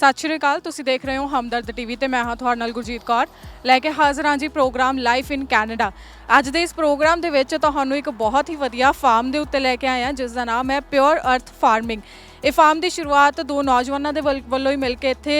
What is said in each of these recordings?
ਸਤਿ ਸ਼੍ਰੀ ਅਕਾਲ, ਤੁਸੀਂ ਦੇਖ ਰਹੇ ਹੋ ਹਮਦਰਦ ਟੀਵੀ ਤੇ ਮੈਂ ਹਾਂ ਤੁਹਾਡੇ ਨਾਲ ਗੁਰਜੀਤ ਕੌਰ। ਲੈ ਕੇ ਹਾਜ਼ਰ ਹਾਂ ਜੀ ਪ੍ਰੋਗਰਾਮ ਲਾਈਫ ਇਨ ਕੈਨੇਡਾ ਅੱਜ ਦੇ ਇਸ ਪ੍ਰੋਗਰਾਮ ਦੇ ਵਿੱਚ ਤੁਹਾਨੂੰ ਇੱਕ ਬਹੁਤ ਹੀ ਵਧੀਆ ਫਾਰਮ ਦੇ ਉੱਤੇ ਲੈ ਕੇ ਆਏ ਹਾਂ ਜਿਸ ਦਾ ਨਾਮ ਹੈ ਪਿਓਰ ਅਰਥ ਫਾਰਮਿੰਗ ਇਹ ਫਾਰਮ ਦੀ ਸ਼ੁਰੂਆਤ ਦੋ ਨੌਜਵਾਨਾਂ ਦੇ ਵੱਲ- ਵੱਲੋਂ ਹੀ ਮਿਲ ਕੇ ਇੱਥੇ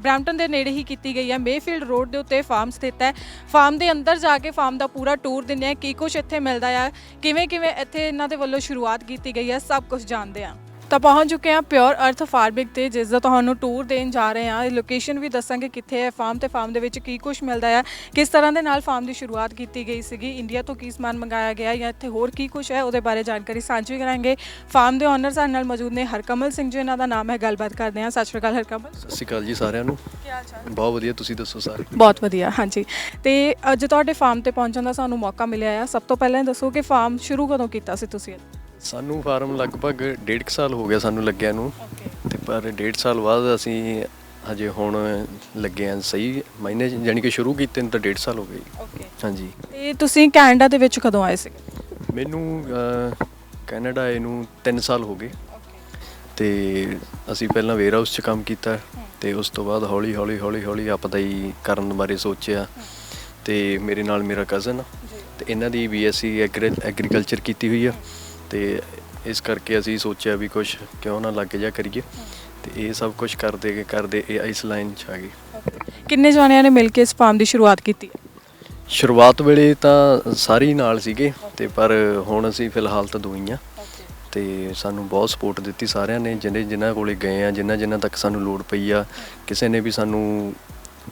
ਬ੍ਰੈਂਪਟਨ ਦੇ ਨੇੜੇ ਹੀ ਕੀਤੀ ਗਈ ਹੈ। ਮੇਫੀਲਡ ਰੋਡ ਦੇ ਉੱਤੇ ਫਾਰਮ ਸਥਿਤ ਹੈ। ਫਾਰਮ ਦੇ ਅੰਦਰ ਜਾ ਕੇ ਫਾਰਮ ਦਾ ਪੂਰਾ ਟੂਰ ਦਿੰਦੇ ਆ ਕੀ ਕੁਝ ਇੱਥੇ ਮਿਲਦਾ ਆ ਕਿਵੇਂ ਕਿਵੇਂ ਇੱਥੇ ਇਹਨਾਂ ਦੇ ਵੱਲੋਂ ਸ਼ੁਰੂਆਤ ਕੀਤੀ ਗਈ ਹੈ, ਸਭ ਕੁਝ ਜਾਣਦੇ ਆ ਤਾਂ ਪਹੁੰਚ ਚੁੱਕੇ ਹਾਂ ਪਿਓਰ ਅਰਥ ਫਾਰਮਿੰਗ ਤੇ ਜਿਸ ਦਾ ਤੁਹਾਨੂੰ ਟੂਰ ਦੇਣ ਜਾ ਰਹੇ ਹਾਂ। ਲੋਕੇਸ਼ਨ ਵੀ ਦੱਸਾਂਗੇ ਕਿੱਥੇ ਹੈ ਫਾਰਮ ਤੇ ਫਾਰਮ ਦੇ ਵਿੱਚ ਕੀ ਕੁਝ ਮਿਲਦਾ ਹੈ ਕਿਸ ਤਰ੍ਹਾਂ ਦੇ ਨਾਲ ਫਾਰਮ ਦੀ ਸ਼ੁਰੂਆਤ ਕੀਤੀ ਗਈ ਸੀਗੀ ਇੰਡੀਆ ਤੋਂ ਕੀ ਸਮਾਨ ਮੰਗਾਇਆ ਗਿਆ ਜਾਂ ਇੱਥੇ ਹੋਰ ਕੀ ਕੁਝ ਹੈ ਉਹਦੇ ਬਾਰੇ ਜਾਣਕਾਰੀ ਸਾਂਝੀ ਕਰਾਂਗੇ। ਫਾਰਮ ਦੇ ਓਨਰ ਸਾਡੇ ਨਾਲ ਮੌਜੂਦ ਨੇ ਹਰਕਮਲ ਸਿੰਘ ਜੀ ਇਹਨਾਂ ਦਾ ਨਾਮ ਹੈ ਗੱਲਬਾਤ ਕਰਦੇ ਹਾਂ। ਸਤਿ ਸ਼੍ਰੀ ਅਕਾਲ ਹਰਕਮਲ। ਸਤਿ ਸ਼੍ਰੀ ਅਕਾਲ ਜੀ ਸਾਰਿਆਂ ਨੂੰ। ਕੀ ਹਾਲ ਚਾਲ? ਬਹੁਤ ਵਧੀਆ ਤੁਸੀਂ ਦੱਸੋ ਸਾਰੇ? ਬਹੁਤ ਵਧੀਆ ਹਾਂਜੀ। ਤੇ ਅੱਜ ਤੁਹਾਡੇ ਫਾਰਮ ਤੇ ਪਹੁੰਚਣ ਦਾ ਸਾਨੂੰ ਮੌਕਾ ਮਿਲਿਆ ਹੈ ਸਭ ਤੋਂ ਪਹਿਲਾਂ ਦੱਸੋ ਕਿ ਫਾਰਮ ਸ਼ੁਰੂ ਕਦੋਂ ਕੀਤਾ ਸੀ ਤੁਸੀਂ? ਸਾਨੂੰ ਫਾਰਮ ਲਗਭਗ ਡੇਢ ਕੁ ਸਾਲ ਹੋ ਗਿਆ ਸਾਨੂੰ ਲੱਗਿਆ ਨੂੰ। ਤੇ ਪਰ ਡੇਢ ਸਾਲ ਬਾਅਦ ਅਸੀਂ ਹਜੇ ਹੁਣ ਲੱਗੇ ਆ ਸਹੀ ਮਹੀਨੇ ਯਾਨੀ ਕਿ ਸ਼ੁਰੂ ਕੀਤੇ ਨੂੰ ਤਾਂ ਡੇਢ ਸਾਲ ਹੋ ਗਏ। ਓਕੇ ਹਾਂਜੀ। ਤੇ ਤੁਸੀਂ ਕੈਨੇਡਾ ਦੇ ਵਿੱਚ ਕਦੋਂ ਆਏ ਸੀ ਮੈਨੂੰ ਕੈਨੇਡਾ ਆਏ ਨੂੰ 3 ਸਾਲ ਹੋ ਗਏ। ਤੇ ਅਸੀਂ ਪਹਿਲਾਂ ਵੇਅਰ ਹਾਊਸ 'ਚ ਕੰਮ ਕੀਤਾ। ਤੇ ਉਸ ਤੋਂ ਬਾਅਦ ਹੌਲੀ ਹੌਲੀ ਹੌਲੀ ਹੌਲੀ ਆਪਦਾ ਹੀ ਕਰਨ ਬਾਰੇ ਸੋਚਿਆ। ਤੇ ਮੇਰੇ ਨਾਲ ਮੇਰਾ ਕਜ਼ਨ ਤੇ ਇਹਨਾਂ ਦੀ ਬੀਐਸਸੀ ਐਗਰੀਕਲਚਰ ਕੀਤੀ ਹੋਈ ਆ। ਤੇ ਇਸ ਕਰਕੇ ਅਸੀਂ ਸੋਚਿਆ ਵੀ ਕੁਝ ਕਿਉਂ ਨਾ ਲੱਗ ਜਾ ਕਰੀਏ। ਤੇ ਇਹ ਸਭ ਕੁਝ ਕਰਦੇ ਕਰਦੇ ਇਹ ਇਸ ਲਾਈਨ 'ਚ ਆ ਗਏ ਕਿੰਨੇ ਜਾਣਿਆਂ ਨੇ ਮਿਲ ਕੇ ਇਸ ਫਾਰਮ ਦੀ ਸ਼ੁਰੂਆਤ ਕੀਤੀ? ਸ਼ੁਰੂਆਤ ਵੇਲੇ ਤਾਂ ਸਾਰੇ ਹੀ ਨਾਲ ਸੀਗੇ ਤੇ ਪਰ ਹੁਣ ਅਸੀਂ ਫਿਲਹਾਲ ਤਾਂ ਦੋ ਹੀ ਆ। ਤੇ ਸਾਨੂੰ ਬਹੁਤ ਸਪੋਰਟ ਦਿੱਤੀ ਸਾਰਿਆਂ ਨੇ ਜਿਹਨੇ ਜਿਨ੍ਹਾਂ ਕੋਲੇ ਗਏ ਆ ਜਿਨ੍ਹਾਂ ਜਿਨ੍ਹਾਂ ਤੱਕ ਸਾਨੂੰ ਲੋੜ ਪਈ ਆ ਕਿਸੇ ਨੇ ਵੀ ਸਾਨੂੰ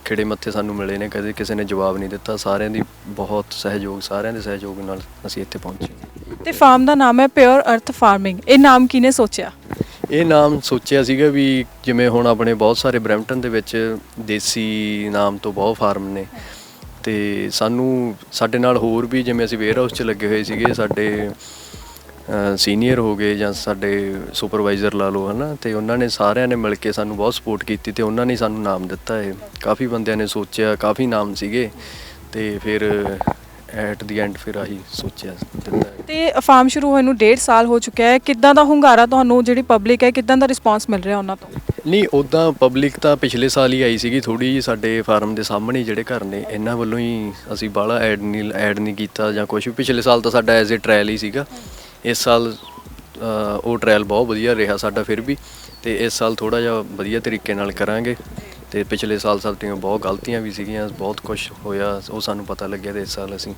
ਖਿੜੇ ਮੱਥੇ ਸਾਨੂੰ ਮਿਲੇ ਨੇ ਕਦੇ ਕਿਸੇ ਨੇ ਜਵਾਬ ਨਹੀਂ ਦਿੱਤਾ। ਸਾਰਿਆਂ ਦੀ ਬਹੁਤ ਸਹਿਯੋਗ ਸਾਰਿਆਂ ਦੇ ਸਹਿਯੋਗ ਨਾਲ ਅਸੀਂ ਇੱਥੇ ਪਹੁੰਚੇ ਤੇ ਫਾਰਮ ਦਾ ਨਾਮ ਹੈ ਪਿਓਰ ਅਰਥ ਫਾਰਮਿੰਗ ਇਹ ਨਾਮ ਕਿਹਨੇ ਸੋਚਿਆ? ਇਹ ਨਾਮ ਸੋਚਿਆ ਸੀਗਾ ਵੀ ਜਿਵੇਂ ਹੁਣ ਆਪਣੇ ਬਹੁਤ ਸਾਰੇ ਬ੍ਰੈਂਪਟਨ ਦੇ ਵਿੱਚ ਦੇਸੀ ਨਾਮ ਤੋਂ ਬਹੁਤ ਫਾਰਮ ਨੇ। ਤੇ ਸਾਨੂੰ ਸਾਡੇ ਨਾਲ ਹੋਰ ਵੀ ਜਿਵੇਂ ਅਸੀਂ ਵੇਅਰ ਹਾਊਸ 'ਚ ਲੱਗੇ ਹੋਏ ਸੀਗੇ ਸਾਡੇ ਸੀਨੀਅਰ ਹੋ ਗਏ ਜਾਂ ਸਾਡੇ ਸੁਪਰਵਾਈਜ਼ਰ ਲਾ ਲਓ ਹਨਾ? ਤੇ ਉਹਨਾਂ ਨੇ ਸਾਰਿਆਂ ਨੇ ਮਿਲ ਕੇ ਸਾਨੂੰ ਬਹੁਤ ਸਪੋਰਟ ਕੀਤੀ ਤੇ ਉਹਨਾਂ ਨੇ ਸਾਨੂੰ ਨਾਮ ਦਿੱਤਾ ਹੈ ਕਾਫੀ ਬੰਦਿਆਂ ਨੇ ਸੋਚਿਆ ਕਾਫੀ ਨਾਮ ਸੀਗੇ ਤੇ ਫਿਰ ਐਟ ਦੀ ਐਂਡ ਫਿਰ ਆਹੀ ਸੋਚਿਆ ਦਿੱਤਾ। ਤੇ ਫਾਰਮ ਸ਼ੁਰੂ ਹੋਏ ਨੂੰ 1.5 ਸਾਲ ਹੋ ਚੁੱਕਿਆ ਹੈ। ਕਿੱਦਾਂ ਦਾ ਹੁੰਗਾਰਾ ਤੁਹਾਨੂੰ ਜਿਹੜੀ ਪਬਲਿਕ ਹੈ ਕਿੱਦਾਂ ਦਾ ਰਿਸਪਾਂਸ ਮਿਲ ਰਿਹਾ ਉਹਨਾਂ ਤੋਂ? ਨਹੀਂ ਉਦਾਂ ਪਬਲਿਕ ਤਾਂ ਪਿਛਲੇ ਸਾਲ ਹੀ ਆਈ ਸੀਗੀ ਥੋੜੀ ਜੀ ਸਾਡੇ ਫਾਰਮ ਦੇ ਸਾਹਮਣੇ ਜਿਹੜੇ ਘਰ ਨੇ ਇਹਨਾਂ ਵੱਲੋਂ ਹੀ ਅਸੀਂ ਬਾਹਲਾ ਐਡ ਨਹੀਂ ਐਡ ਨਹੀਂ ਕੀਤਾ ਜਾਂ ਕੁਝ ਵੀ। ਪਿਛਲੇ ਸਾਲ ਤਾਂ ਸਾਡਾ ਐਜ਼ ਅ ਟ੍ਰਾਇਲ ਹੀ ਸੀਗਾ। ਇਸ ਸਾਲ ਉਹ ਟ੍ਰਾਇਲ ਬਹੁਤ ਵਧੀਆ ਰਿਹਾ ਸਾਡਾ ਫਿਰ ਵੀ ਤੇ ਇਸ ਸਾਲ ਥੋੜਾ ਜਿਹਾ ਵਧੀਆ ਤਰੀਕੇ ਨਾਲ ਕਰਾਂਗੇ ਤੇ ਪਿਛਲੇ ਸਾਲ ਸਾਡੀਆਂ ਬਹੁਤ ਗਲਤੀਆਂ ਵੀ ਸੀਗੀਆਂ ਬਹੁਤ ਕੁਝ ਹੋਇਆ ਉਹ ਸਾਨੂੰ ਪਤਾ ਲੱਗਿਆ ਤੇ ਇਸ ਸਾਲ ਅਸੀਂ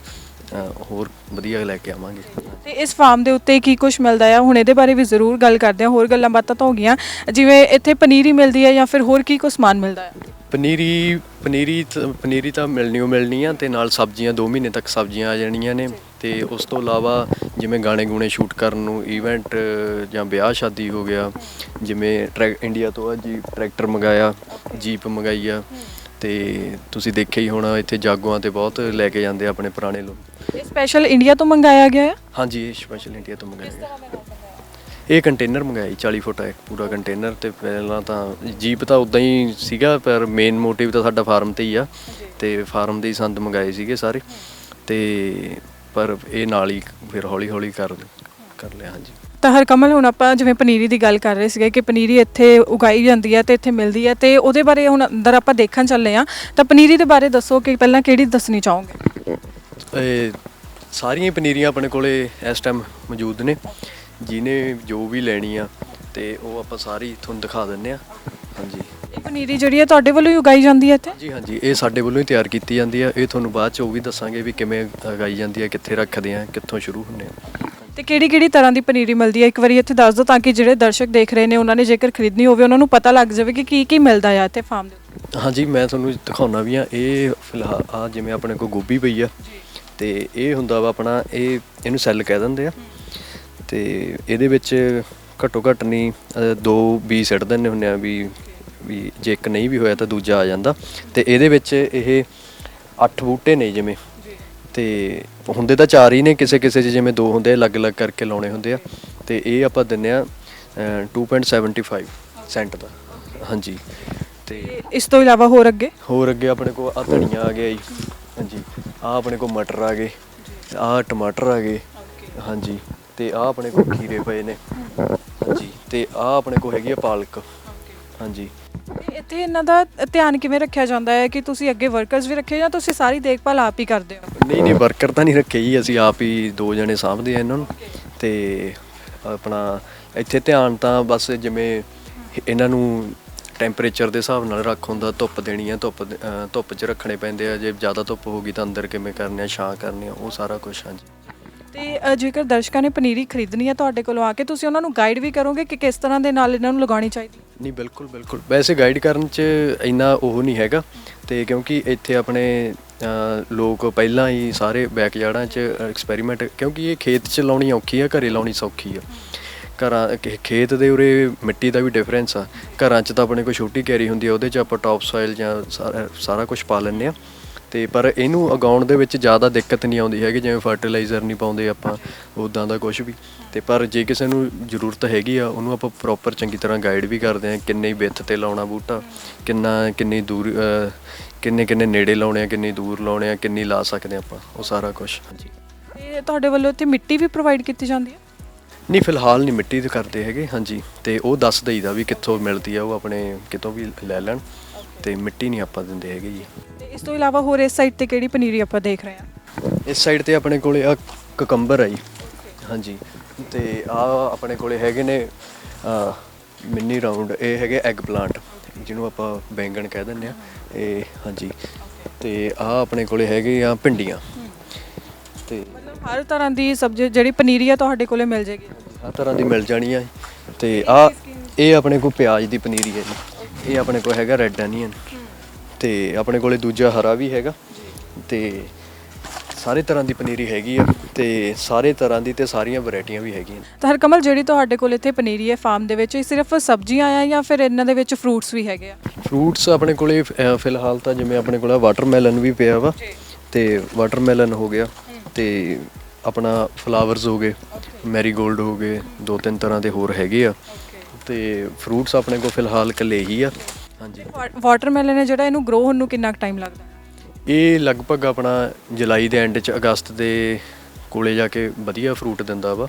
ਹੋਰ ਵਧੀਆ ਲੈ ਕੇ ਆਵਾਂਗੇ। ਤੇ ਇਸ ਫਾਰਮ ਦੇ ਉੱਤੇ ਕੀ ਕੁਝ ਮਿਲਦਾ ਹੈ ਹੁਣ ਇਹਦੇ ਬਾਰੇ ਵੀ ਜ਼ਰੂਰ ਗੱਲ ਕਰਦੇ ਹਾਂ ਹੋਰ ਗੱਲਾਂ ਬਾਤਾਂ ਤਾਂ ਹੋ ਗਈਆਂ। ਜਿਵੇਂ ਇੱਥੇ ਪਨੀਰੀ ਮਿਲਦੀ ਹੈ ਜਾਂ ਫਿਰ ਹੋਰ ਕੀ ਕੁਝ ਸਮਾਨ ਮਿਲਦਾ ਹੈ ਪਨੀਰੀ ਪਨੀਰੀ ਪਨੀਰੀ ਤਾਂ ਮਿਲਣੀ ਓ ਮਿਲਣੀ ਆ ਤੇ ਨਾਲ ਸਬਜ਼ੀਆਂ 2 ਮਹੀਨੇ ਤੱਕ ਸਬਜ਼ੀਆਂ ਆ ਜਾਣੀਆਂ ਨੇ। ਤੇ ਉਸ ਤੋਂ ਇਲਾਵਾ ਜਿਵੇਂ ਗਾਣੇ ਗੂਣੇ ਸ਼ੂਟ ਕਰਨ ਨੂੰ ਇਵੈਂਟ ਜਾਂ ਵਿਆਹ ਸ਼ਾਦੀ ਹੋ ਗਿਆ ਜਿਵੇਂ ਇੰਡੀਆ ਤੋਂ ਆ ਜੀ ਟਰੈਕਟਰ ਮੰਗਾਇਆ ਜੀਪ ਮੰਗਾਈ ਆ ਤੇ ਤੁਸੀਂ ਦੇਖਿਆ ਹੀ ਹੋਣਾ ਇੱਥੇ ਜਾਗੋਆਂ ਤੇ ਬਹੁਤ ਲੈ ਕੇ ਜਾਂਦੇ ਆ ਆਪਣੇ ਪੁਰਾਣੇ ਲੋਕ। ਇਹ ਸਪੈਸ਼ਲ ਇੰਡੀਆ ਤੋਂ ਮੰਗਾਇਆ ਗਿਆ ਹੈ ਹਾਂਜੀ ਇਹ ਸਪੈਸ਼ਲ ਇੰਡੀਆ ਤੋਂ ਮੰਗਾਇਆ ਗਿਆ। ਇਹ ਕੰਟੇਨਰ ਮੰਗਾਇਆ 40 ਫੁੱਟ ਹੈ ਪੂਰਾ ਕੰਟੇਨਰ ਤੇ ਪਹਿਲਾਂ ਤਾਂ ਜੀਪ ਤਾਂ ਉਦਾਂ ਹੀ ਸੀਗਾ ਪਰ ਮੇਨ ਮੋਟਿਵ ਤਾਂ ਸਾਡਾ ਫਾਰਮ ਤੇ ਹੀ ਆ ਤੇ ਫਾਰਮ ਦੇ ਹੀ ਸੰਦ ਮੰਗਾਏ ਸੀਗੇ ਸਾਰੇ। ਤੇ ਪਰ ਇਹ ਨਾਲ ਹੀ ਫਿਰ ਹੌਲੀ ਹੌਲੀ ਕਰ ਕਰ ਲਿਆ ਹਾਂਜੀ। ਤਾਂ ਹਰਕਮਲ ਹੁਣ ਆਪਾਂ ਜਿਵੇਂ ਪਨੀਰੀ ਦੀ ਗੱਲ ਕਰ ਰਹੇ ਸੀਗੇ ਕਿ ਪਨੀਰੀ ਇੱਥੇ ਉਗਾਈ ਜਾਂਦੀ ਹੈ ਤੇ ਇੱਥੇ ਮਿਲਦੀ ਹੈ ਤੇ ਉਹਦੇ ਬਾਰੇ ਹੁਣ ਅੰਦਰ ਆਪਾਂ ਦੇਖਣ ਚੱਲੇ ਆ ਤਾਂ ਪਨੀਰੀ ਦੇ ਬਾਰੇ ਦੱਸੋ ਕਿ ਪਹਿਲਾਂ ਕਿਹੜੀ ਦੱਸਣੀ ਚਾਹੋਗੇ? ਇਹ ਸਾਰੀਆਂ ਪਨੀਰੀਆਂ ਆਪਣੇ ਕੋਲੇ ਇਸ ਟਾਈਮ ਮੌਜੂਦ ਨੇ ਜਿਹਨੇ ਜੋ ਵੀ ਲੈਣੀ ਆ ਤੇ ਉਹ ਆਪਾਂ ਸਾਰੀ ਤੁਹਾਨੂੰ ਦਿਖਾ ਦਿੰਨੇ ਆ ਹਾਂਜੀ। ਪਨੀਰੀ ਜਿਹੜੀ ਹੈ ਤੁਹਾਡੇ ਵੱਲੋਂ ਹੀ ਉਗਾਈ ਜਾਂਦੀ ਹੈ ਇੱਥੇ? ਜੀ ਹਾਂਜੀ ਇਹ ਸਾਡੇ ਵੱਲੋਂ ਹੀ ਤਿਆਰ ਕੀਤੀ ਜਾਂਦੀ ਆ ਇਹ ਤੁਹਾਨੂੰ ਬਾਅਦ ਚ ਉਹ ਵੀ ਦੱਸਾਂਗੇ ਵੀ ਕਿਵੇਂ ਉਗਾਈ ਜਾਂਦੀ ਆ ਕਿੱਥੇ ਰੱਖਦੇ ਆ ਕਿੱਥੋਂ ਸ਼ੁਰੂ ਹੁੰਦੇ ਆ ਤੇ ਕਿਹੜੀ ਕਿਹੜੀ ਤਰ੍ਹਾਂ ਦੀ ਪਨੀਰੀ ਮਿਲਦੀ ਹੈ? ਇੱਕ ਵਾਰੀ ਇੱਥੇ ਦੱਸ ਦਿਓ ਤਾਂ ਕਿ ਜਿਹੜੇ ਦਰਸ਼ਕ ਦੇਖ ਰਹੇ ਨੇ ਉਹਨਾਂ ਨੇ ਜੇਕਰ ਖਰੀਦਣੀ ਹੋਵੇ ਉਹਨਾਂ ਨੂੰ ਪਤਾ ਲੱਗ ਜਾਵੇ ਕਿ ਕੀ ਕੀ ਮਿਲਦਾ ਹੈ ਇੱਥੇ ਫਾਰਮ ਦੇ ਉੱਤੇ। ਹਾਂਜੀ ਮੈਂ ਤੁਹਾਨੂੰ ਦਿਖਾਉਣਾ ਵੀ ਆ ਇਹ ਫਿਲਹਾਲ ਆ ਜਿਵੇਂ ਆਪਣੇ ਕੋਲ ਗੋਭੀ ਪਈ ਆ ਤੇ ਇਹ ਹੁੰਦਾ ਵਾ ਆਪਣਾ ਇਹ ਇਹਨੂੰ ਸੈੱਲ ਕਹਿ ਦਿੰਦੇ ਆ। ਤੇ ਇਹਦੇ ਵਿੱਚ ਘੱਟੋ ਘੱਟ ਨਹੀਂ ਦੋ ਬੀ ਸਿੱਟ ਦਿੰਦੇ ਹੁੰਦੇ ਆ ਵੀ ਵੀ ਜੇ ਇੱਕ ਨਹੀਂ ਵੀ ਹੋਇਆ ਤਾਂ ਦੂਜਾ ਆ ਜਾਂਦਾ। ਤੇ ਇਹਦੇ ਵਿੱਚ ਇਹ 8 ਬੂਟੇ ਨੇ ਜਿਵੇਂ। ਤੇ ਹੁੰਦੇ ਤਾਂ ਚਾਰ ਹੀ ਨੇ ਕਿਸੇ ਕਿਸੇ 'ਚ ਜਿਵੇਂ ਦੋ ਹੁੰਦੇ ਆ, ਅਲੱਗ-ਅਲੱਗ ਕਰਕੇ ਲਾਉਣੇ ਹੁੰਦੇ ਆ। ਤੇ ਇਹ ਆਪਾਂ ਦਿੰਨੇ ਆ 2.75 ਸੈਂਟ ਦਾ। ਹਾਂਜੀ। ਤੇ ਇਸ ਤੋਂ ਇਲਾਵਾ ਹੋਰ ਅੱਗੇ? ਹੋਰ ਅੱਗੇ ਆਪਣੇ ਕੋਲ ਆ ਧਨੀਆ ਆ ਗਿਆ ਜੀ। ਹਾਂਜੀ। ਆ ਆਪਣੇ ਕੋਲ ਮਟਰ ਆ ਗਏ। ਆ ਟਮਾਟਰ ਆ ਗਏ। ਹਾਂਜੀ। ਤੇ ਆ ਆਪਣੇ ਕੋਲ ਖੀਰੇ ਪਏ ਨੇ। ਹਾਂਜੀ। ਤੇ ਆ ਆਪਣੇ ਕੋਲ ਹੈਗੀ ਆ ਪਾਲਕ। ਹਾਂਜੀ। ਤੇ ਇੱਥੇ ਇਹਨਾਂ ਦਾ ਧਿਆਨ ਕਿਵੇਂ ਰੱਖਿਆ ਜਾਂਦਾ ਹੈ ਕਿ ਤੁਸੀਂ ਅੱਗੇ ਵਰਕਰਸ ਵੀ ਰੱਖੇ ਜਾਂ ਤੁਸੀਂ ਸਾਰੀ ਦੇਖਭਾਲ ਆਪ ਹੀ ਕਰਦੇ ਹੋ? ਨਹੀਂ ਨਹੀਂ ਵਰਕਰ ਤਾਂ ਨਹੀਂ ਰੱਖੇ ਜੀ, ਅਸੀਂ ਆਪ ਹੀ ਦੋ ਜਣੇ ਸਾਂਭਦੇ ਆ ਇਹਨਾਂ ਨੂੰ। ਤੇ ਆਪਣਾ ਇੱਥੇ ਧਿਆਨ ਤਾਂ ਬਸ ਜਿਵੇਂ ਇਹਨਾਂ ਨੂੰ ਟੈਂਪਰੇਚਰ ਦੇ ਹਿਸਾਬ ਨਾਲ ਰੱਖ ਹੁੰਦਾ, ਧੁੱਪ ਦੇਣੀ ਆ, ਧੁੱਪ ਧੁੱਪ 'ਚ ਰੱਖਣੇ ਪੈਂਦੇ ਆ, ਜੇ ਜ਼ਿਆਦਾ ਧੁੱਪ ਹੋਗੀ ਤਾਂ ਅੰਦਰ ਕਿਵੇਂ ਕਰਨੇ ਆ, ਛਾਂ ਕਰਨੇ ਆ, ਉਹ ਸਾਰਾ ਕੁਝ ਹਾਂਜੀ। ਤੇ ਅ, ਜੇਕਰ ਦਰਸ਼ਕਾਂ ਨੇ ਪਨੀਰੀ ਖਰੀਦਣੀ ਹੈ ਤੁਹਾਡੇ ਕੋਲੋਂ ਆ ਕੇ ਤੁਸੀਂ ਉਹਨਾਂ ਨੂੰ ਗਾਈਡ ਵੀ ਕਰੋਗੇ ਕਿ ਕਿਸ ਤਰ੍ਹਾਂ ਦੇ ਨਾਲ ਇਹਨਾਂ ਨੂੰ ਲਗਾਉਣੀ ਚਾਹੀਦੀ ਹੈ? ਨਹੀਂ ਬਿਲਕੁਲ ਬਿਲਕੁਲ। ਵੈਸੇ ਗਾਈਡ ਕਰਨ 'ਚ ਇੰਨਾ ਉਹ ਨਹੀਂ ਹੈਗਾ ਤੇ ਕਿਉਂਕਿ ਇੱਥੇ ਆਪਣੇ ਅਹ, ਲੋਕ ਪਹਿਲਾਂ ਹੀ ਸਾਰੇ ਬੈਕਯਾਰਡਾਂ 'ਚ ਐਕਸਪੈਰੀਮੈਂਟ ਕਿਉਂਕਿ ਇਹ ਖੇਤ 'ਚ ਲਾਉਣੀ ਔਖੀ ਆ ਘਰੇ ਲਾਉਣੀ ਸੌਖੀ ਆ। ਘਰਾਂ ਖੇ- ਖੇਤ ਦੇ ਉਰੇ ਮਿੱਟੀ ਦਾ ਵੀ ਡਿਫਰੈਂਸ ਆ। ਘਰਾਂ 'ਚ ਤਾਂ ਆਪਣੇ ਕੋਲ ਛੋਟੀ ਕੈਰੀ ਹੁੰਦੀ ਆ ਉਹਦੇ 'ਚ ਆਪਾਂ ਟੌਪ ਸੋਇਲ ਜਾਂ ਸਾਰਾ- ਸਾਰਾ ਕੁਝ ਪਾ ਲੈਂਦੇ ਆ। ਤੇ ਪਰ ਇਹਨੂੰ ਉਗਾਉਣ ਦੇ ਵਿੱਚ ਜ਼ਿਆਦਾ ਦਿੱਕਤ ਨਹੀਂ ਆਉਂਦੀ ਹੈਗੀ ਜਿਵੇਂ ਫਰਟੀਲਾਈਜ਼ਰ ਨਹੀਂ ਪਾਉਂਦੇ ਆਪਾਂ ਉਦਾਂ ਦਾ ਕੁਝ ਵੀ। ਤੇ ਪਰ ਜੇ ਕਿਸੇ ਨੂੰ ਜ਼ਰੂਰਤ ਹੈਗੀ ਆ ਉਹਨੂੰ ਆਪਾਂ ਪ੍ਰੋਪਰ ਚੰਗੀ ਤਰ੍ਹਾਂ ਗਾਈਡ ਵੀ ਕਰਦੇ ਆ ਕਿੰਨੇ ਵਿੱਥ ਤੇ ਲਾਉਣਾ ਬੂਟਾ ਕਿੰਨਾ ਕਿੰਨੀ ਦੂਰ ਕਿੰਨੇ ਕਿੰਨੇ ਨੇੜੇ ਲਾਉਣੇ ਆ ਕਿੰਨੀ ਦੂਰ ਲਾਉਣੇ ਆ ਕਿੰਨੀ ਲਾ ਸਕਦੇ ਆ ਆਪਾਂ ਉਹ ਸਾਰਾ ਕੁਝ ਹਾਂਜੀ। ਤੇ ਤੁਹਾਡੇ ਵੱਲੋਂ ਇੱਥੇ ਮਿੱਟੀ ਵੀ ਪ੍ਰੋਵਾਈਡ ਕੀਤੀ ਜਾਂਦੀ ਹੈ? ਨਹੀਂ ਫਿਲਹਾਲ ਨਹੀਂ ਮਿੱਟੀ ਦੇ ਕਰਦੇ ਹੈਗੇ ਹਾਂਜੀ। ਤੇ ਉਹ ਦੱਸ ਦਈਦਾ ਵੀ ਕਿੱਥੋਂ ਮਿਲਦੀ ਆ ਉਹ ਆਪਣੇ ਕਿਤੋਂ ਵੀ ਲੈ ਲੈਣ। ਤੇ ਮਿੱਟੀ ਨਹੀਂ ਆਪਾਂ ਦਿੰਦੇ ਹੈਗੇ ਜੀ। ਤੇ ਇਸ ਤੋਂ ਇਲਾਵਾ ਹੋਰ ਇਸ ਸਾਈਡ ਤੇ ਕਿਹੜੀ ਪਨੀਰੀ ਆਪਾਂ ਦੇਖ ਰਹੇ ਹਾਂ? ਇਸ ਸਾਈਡ ਤੇ ਆਪਣੇ ਕੋਲੇ ਆ ਕਕੰਬਰ ਆ ਜੀ। ਹਾਂਜੀ। ਤੇ ਆ ਆਪਣੇ ਕੋਲੇ ਹੈਗੇ ਨੇ ਆ ਮਿੰਨੀ ਰਾਉਂਡ ਇਹ ਹੈਗੇ ਐਗ ਪਲਾਂਟ ਜਿਹਨੂੰ ਆਪਾਂ ਬੈਂਗਣ ਕਹਿ ਦਿੰਦੇ ਆ ਇਹ ਹਾਂਜੀ। ਤੇ ਆ ਆਪਣੇ ਕੋਲੇ ਹੈਗੇ ਆ ਭਿੰਡੀਆਂ। ਤੇ ਮਤਲਬ ਹਰ ਤਰ੍ਹਾਂ ਦੀ ਸਬਜ਼ੀ ਜਿਹੜੀ ਪਨੀਰੀ ਹੈ ਤੁਹਾਡੇ ਕੋਲੇ ਮਿਲ ਜੇਗੀ ਹਰ ਤਰ੍ਹਾਂ ਦੀ ਮਿਲ ਜਾਣੀ ਆ ਤੇ ਆ ਇਹ ਆਪਣੇ ਕੋਲ ਪਿਆਜ਼ ਦੀ ਪਨੀਰੀ ਹੈ ਜੀ। ਇਹ ਆਪਣੇ ਕੋਲ ਹੈਗਾ ਰੈੱਡ ਅਨੀਅਨ ਤੇ ਆਪਣੇ ਕੋਲੇ ਦੂਜਾ ਹਰਾ ਵੀ ਹੈਗਾ। ਤੇ ਸਾਰੇ ਤਰ੍ਹਾਂ ਦੀ ਪਨੀਰੀ ਹੈਗੀ ਆ ਤੇ ਸਾਰੇ ਤਰ੍ਹਾਂ ਦੀ ਤੇ ਸਾਰੀਆਂ ਵੈਰਾਈਟੀਆਂ ਵੀ ਹੈਗੀਆਂ ਤਾਂ ਹਰਕਮਲ ਜਿਹੜੀ ਤੁਹਾਡੇ ਕੋਲ ਇੱਥੇ ਪਨੀਰੀ ਹੈ ਫਾਰਮ ਦੇ ਵਿੱਚ ਇਹ ਸਿਰਫ ਸਬਜ਼ੀਆਂ ਆ ਜਾਂ ਫਿਰ ਇਹਨਾਂ ਦੇ ਵਿੱਚ ਫਰੂਟਸ ਵੀ ਹੈਗੇ ਆ? ਫਰੂਟਸ ਆਪਣੇ ਕੋਲੇ ਫਿਲਹਾਲ ਤਾਂ ਜਿਵੇਂ ਆਪਣੇ ਕੋਲ ਵਾਟਰਮੈਲਨ ਵੀ ਪਿਆ ਵਾ ਤੇ ਵਾਟਰਮੈਲਨ ਹੋ ਗਿਆ ਤੇ ਆਪਣਾ ਫਲਾਵਰਸ ਹੋ ਗਏ ਮੈਰੀਗੋਲਡ ਹੋ ਗਏ ਦੋ ਤਿੰਨ ਤਰ੍ਹਾਂ ਦੇ ਹੋਰ ਹੈਗੇ ਆ। ਤੇ ਫਰੂਟਸ ਆਪਣੇ ਕੋਲ ਫਿਲਹਾਲ ਇਕੱਲੇ ਹੀ ਆ। ਹਾਂਜੀ। ਵਾਟਰਮੈਲਨ ਹੈ ਜਿਹੜਾ ਇਹਨੂੰ ਗਰੋ ਹੋਣ ਨੂੰ ਕਿੰਨਾ ਟਾਈਮ ਲੱਗਦਾ? ਇਹ ਲਗਭਗ ਆਪਣਾ ਜੁਲਾਈ ਦੇ ਐਂਡ ਚ ਅਗਸਤ ਦੇ ਕੋਲੇ ਜਾ ਕੇ ਵਧੀਆ ਫਰੂਟ ਦਿੰਦਾ ਵਾ।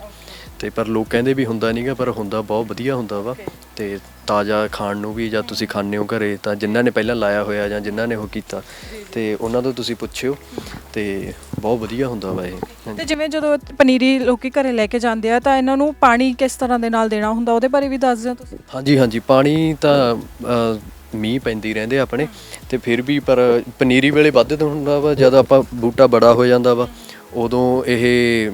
ਤੇ ਪਰ ਲੋਕ ਕਹਿੰਦੇ ਵੀ ਹੁੰਦਾ ਨਹੀਂਗਾ ਪਰ ਹੁੰਦਾ ਬਹੁਤ ਵਧੀਆ ਹੁੰਦਾ ਵਾ। ਤੇ ਤਾਜ਼ਾ ਖਾਣ ਨੂੰ ਵੀ ਜਾਂ ਤੁਸੀਂ ਖਾਣੇ ਹੋ ਘਰੇ ਤਾਂ ਜਿਨ੍ਹਾਂ ਨੇ ਪਹਿਲਾਂ ਲਾਇਆ ਹੋਇਆ ਜਾਂ ਜਿਨ੍ਹਾਂ ਨੇ ਉਹ ਕੀਤਾ ਤੇ ਉਹਨਾਂ ਤੋਂ ਤੁਸੀਂ ਪੁੱਛਿਓ। ਤੇ ਬਹੁਤ ਵਧੀਆ ਹੁੰਦਾ ਵਾ ਇਹ। ਤੇ ਜਿਵੇਂ ਜਦੋਂ ਪਨੀਰੀ ਲੋਕੀ ਘਰੇ ਲੈ ਕੇ ਜਾਂਦੇ ਆ ਤਾਂ ਇਹਨਾਂ ਨੂੰ ਪਾਣੀ ਕਿਸ ਤਰ੍ਹਾਂ ਦੇ ਨਾਲ ਦੇਣਾ ਹੁੰਦਾ? ਉਹਦੇ ਬਾਰੇ ਵੀ ਦੱਸ ਦਿਓ ਤੁਸੀਂ। ਹਾਂਜੀ ਹਾਂਜੀ। ਪਾਣੀ ਤਾਂ ਮੀਂਹ ਪੈਂਦੀ ਰਹਿੰਦੇ ਆਪਣੇ, ਤੇ ਫਿਰ ਵੀ ਪਰ ਪਨੀਰੀ ਵੇਲੇ ਵੱਧ ਹੁੰਦਾ ਵਾ, ਜਦ ਆਪਾਂ ਬੂਟਾ ਬੜਾ ਹੋ ਜਾਂਦਾ ਵਾ, ਉਦੋਂ ਇਹ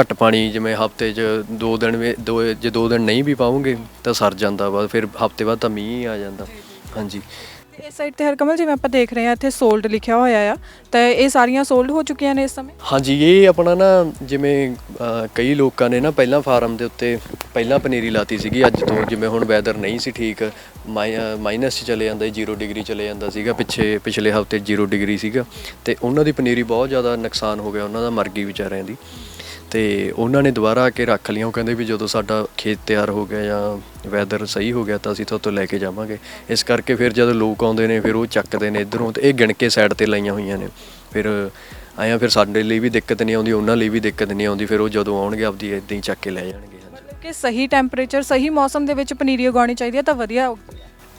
ਘੱਟ ਪਾਣੀ ਜਿਵੇਂ ਹਫ਼ਤੇ 'ਚ ਦੋ ਦਿਨ ਵੀ, ਦੋ, ਜੇ ਦੋ ਦਿਨ ਨਹੀਂ ਵੀ ਪਾਉਂਗੇ ਤਾਂ ਸਰ ਜਾਂਦਾ ਵਾ, ਫਿਰ ਹਫ਼ਤੇ ਬਾਅਦ ਤਾਂ ਮੀਂਹ ਆ ਜਾਂਦਾ। ਹਾਂਜੀ। ਤੇ ਇਸ ਸਾਈਡ ਤੇ ਹਰਕਮਲ ਜਿਵੇਂ ਆਪਾਂ ਦੇਖ ਰਹੇ ਹਾਂ ਇੱਥੇ ਸੋਲਡ ਲਿਖਿਆ ਹੋਇਆ ਆ। ਤਾਂ ਇਹ ਸਾਰੀਆਂ ਸੋਲਡ ਹੋ ਚੁੱਕੀਆਂ ਨੇ ਇਸ ਸਮੇਂ? ਹਾਂਜੀ ਇਹ ਆਪਣਾ ਨਾ ਜਿਵੇਂ ਅ, ਕਈ ਲੋਕਾਂ ਨੇ ਨਾ ਪਹਿਲਾਂ ਫਾਰਮ ਦੇ ਉੱਤੇ ਪਹਿਲਾਂ ਪਨੀਰੀ ਲਾਤੀ ਸੀਗੀ ਅੱਜ ਤੋਂ ਜਿਵੇਂ ਹੁਣ ਵੈਦਰ ਨਹੀਂ ਸੀ ਠੀਕ ਮਾਈਨਸ 'ਚ ਚਲੇ ਜਾਂਦਾ 0 ਡਿਗਰੀ ਚਲੇ ਜਾਂਦਾ ਸੀਗਾ ਪਿੱਛੇ ਪਿਛਲੇ ਹਫ਼ਤੇ 0 ਡਿਗਰੀ ਸੀਗਾ। ਤੇ ਉਹਨਾਂ ਦੀ ਪਨੀਰੀ ਬਹੁਤ ਜ਼ਿਆਦਾ ਨੁਕਸਾਨ ਹੋ ਗਿਆ ਉਹਨਾਂ ਦਾ ਮਰ ਗਈ ਵਿਚਾਰਿਆਂ ਦੀ। ਤੇ ਉਹਨਾਂ ਨੇ ਦੁਬਾਰਾ ਆ ਕੇ ਰੱਖ ਲਿਆ ਉਹ ਕਹਿੰਦੇ ਵੀ ਜਦੋਂ ਸਾਡਾ ਖੇਤ ਤਿਆਰ ਹੋ ਗਿਆ ਜਾਂ ਵੈਦਰ ਸਹੀ ਹੋ ਗਿਆ ਤਾਂ ਅਸੀਂ ਤੁਹਾਡੇ ਤੋਂ ਲੈ ਕੇ ਜਾਵਾਂਗੇ। ਇਸ ਕਰਕੇ ਫਿਰ ਜਦੋਂ ਲੋਕ ਆਉਂਦੇ ਨੇ ਫਿਰ ਉਹ ਚੱਕਦੇ ਨੇ ਇਧਰੋਂ ਤੇ ਇਹ ਗਿਣ ਕੇ ਸਾਈਡ ਤੇ ਲਾਈਆਂ ਹੋਈਆਂ ਨੇ। ਫਿਰ ਆਇਆ ਫਿਰ ਸਾਡੇ ਲਈ ਵੀ ਦਿੱਕਤ ਨਹੀਂ ਆਉਂਦੀ ਉਹਨਾਂ ਲਈ ਵੀ ਦਿੱਕਤ ਨਹੀਂ ਆਉਂਦੀ। ਫਿਰ ਉਹ ਜਦੋਂ ਆਉਣਗੇ ਆਪਦੀ ਇਦਾਂ ਹੀ ਚੱਕ ਕੇ ਲੈ ਜਾਣਗੇ ਹਾਂਜੀ। ਕਿ ਸਹੀ ਟੈਂਪਰੇਚਰ ਸਹੀ ਮੌਸਮ ਦੇ ਵਿੱਚ ਪਨੀਰੀ ਉਗਾਉਣੀ ਚਾਹੀਦੀ ਹੈ ਤਾਂ ਵਧੀਆ।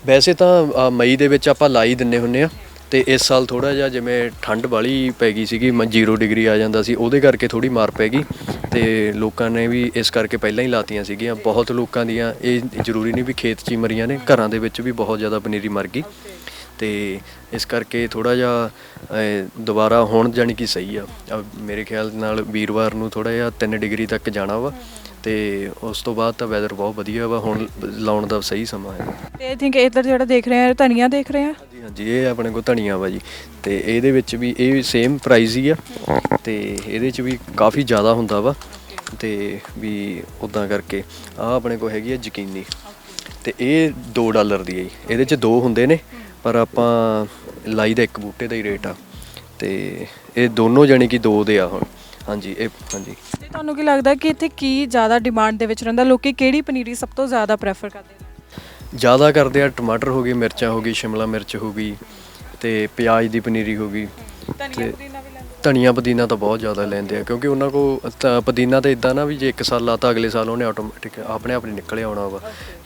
ਵੈਸੇ ਤਾਂ ਮਈ ਦੇ ਵਿੱਚ ਆਪਾਂ ਲਾਈ ਦਿੰਨੇ ਹੁੰਨੇ ਆ। ਤੇ ਇਸ ਸਾਲ ਥੋੜਾ ਜਿਹਾ ਜਿਵੇਂ ਠੰਡ ਵਾਲੀ ਪੈ ਗਈ ਸੀਗੀ 0 ਡਿਗਰੀ ਆ ਜਾਂਦਾ ਸੀ, ਉਹਦੇ ਕਰਕੇ ਥੋੜੀ ਮਾਰ ਪੈ ਗਈ ਤੇ ਲੋਕਾਂ ਨੇ ਵੀ ਇਸ ਕਰਕੇ ਪਹਿਲਾਂ ਹੀ ਲਾਤੀਆਂ ਸੀਗੀਆਂ। ਬਹੁਤ ਲੋਕਾਂ ਦੀਆਂ ਇਹ ਜ਼ਰੂਰੀ ਨਹੀਂ ਵੀ ਖੇਤ 'ਚ ਹੀ ਮਰੀਆਂ ਨੇ, ਘਰਾਂ ਦੇ ਵਿੱਚ ਵੀ ਬਹੁਤ ਜ਼ਿਆਦਾ ਪਨੀਰੀ ਮਰ ਗਈ ਤੇ ਇਸ ਕਰਕੇ ਥੋੜਾ ਜਿਹਾ ਦੁਬਾਰਾ ਹੁਣ ਜਾਣੀ ਕਿ ਸਹੀ ਆ। ਮੇਰੇ ਖਿਆਲ ਨਾਲ ਵੀਰਵਾਰ ਨੂੰ ਥੋੜਾ ਜਿਹਾ 3 ਡਿਗਰੀ ਤੱਕ ਜਾਣਾ ਵਾ ਤੇ ਉਸ ਤੋਂ ਬਾਅਦ ਤਾਂ ਵੈਦਰ ਬਹੁਤ ਵਧੀਆ ਵਾ ਹੁਣ ਲਾਉਣ ਦਾ ਸਹੀ ਸਮਾਂ ਹੈ। ਤੇ ਆਈ ਥਿੰਕ ਇੱਧਰ ਜਿਹੜਾ ਦੇਖ ਰਹੇ ਆ ਧਨੀਆ ਦੇਖ ਰਹੇ ਆ? ਹਾਂਜੀ ਹਾਂਜੀ ਇਹ ਆਪਣੇ ਕੋਲ ਧਨੀਆ ਵਾ ਜੀ। ਤੇ ਇਹਦੇ ਵਿੱਚ ਵੀ ਇਹ ਸੇਮ ਪ੍ਰਾਈਸ ਹੀ ਆ। ਤੇ ਇਹਦੇ ਚ ਵੀ ਕਾਫੀ ਜ਼ਿਆਦਾ ਹੁੰਦਾ ਵਾ। ਤੇ ਵੀ ਉਦਾਂ ਕਰਕੇ ਆ ਆਪਣੇ ਕੋਲ ਹੈਗੀ ਆ ਯਕੀਨੀ। ਤੇ ਇਹ 2 ਡਾਲਰ ਦੀ ਹੈ ਜੀ। ਇਹਦੇ ਚ ਦੋ ਹੁੰਦੇ ਨੇ ਪਰ ਆਪਾਂ ਲਾਈ ਦਾ ਇੱਕ ਬੂਟੇ ਦਾ ਹੀ ਰੇਟ ਆ। ਤੇ ਇਹ ਦੋਨੋਂ ਜਾਣੀ ਕਿ ਦੋ ਦੇ ਆ ਹੁਣ। ਹਾਂਜੀ ਇਹ ਹਾਂਜੀ। ਤੇ ਤੁਹਾਨੂੰ ਕੀ ਲੱਗਦਾ ਕਿ ਇੱਥੇ ਕੀ ਜ਼ਿਆਦਾ ਡਿਮਾਂਡ ਦੇ ਵਿੱਚ ਰਹਿੰਦਾ? ਲੋਕੀ ਕਿਹੜੀ ਪਨੀਰੀ ਸਭ ਤੋਂ ਜ਼ਿਆਦਾ ਪ੍ਰੈਫਰ ਕਰਦੇ ਨੇ? ਜ਼ਿਆਦਾ ਕਰਦੇ ਆ ਟਮਾਟਰ ਹੋ ਗਈ ਮਿਰਚਾਂ ਹੋ ਗਈ ਸ਼ਿਮਲਾ ਮਿਰਚ ਹੋ ਗਈ ਤੇ ਪਿਆਜ਼ ਦੀ ਪਨੀਰੀ ਹੋ ਗਈ ਧਨੀਆ ਪੁਦੀਨਾ ਵੀ ਲੈਂਦੇ ਧਨੀਆ ਪੁਦੀਨਾ ਤਾਂ ਬਹੁਤ ਜ਼ਿਆਦਾ ਲੈਂਦੇ ਆ ਕਿਉਂਕਿ ਉਹਨਾਂ ਕੋ ਤਾਂ ਪੁਦੀਨਾ ਤਾਂ ਇਦਾਂ ਨਾ ਵੀ ਜੇ ਇੱਕ ਸਾਲ ਲਾਤਾ ਅਗਲੇ ਸਾਲ ਉਹਨੇ ਆਟੋਮੈਟਿਕ ਆਪਣੇ ਆਪ ਨਿਕਲਿਆ ਆਉਣਾ ਵਾ।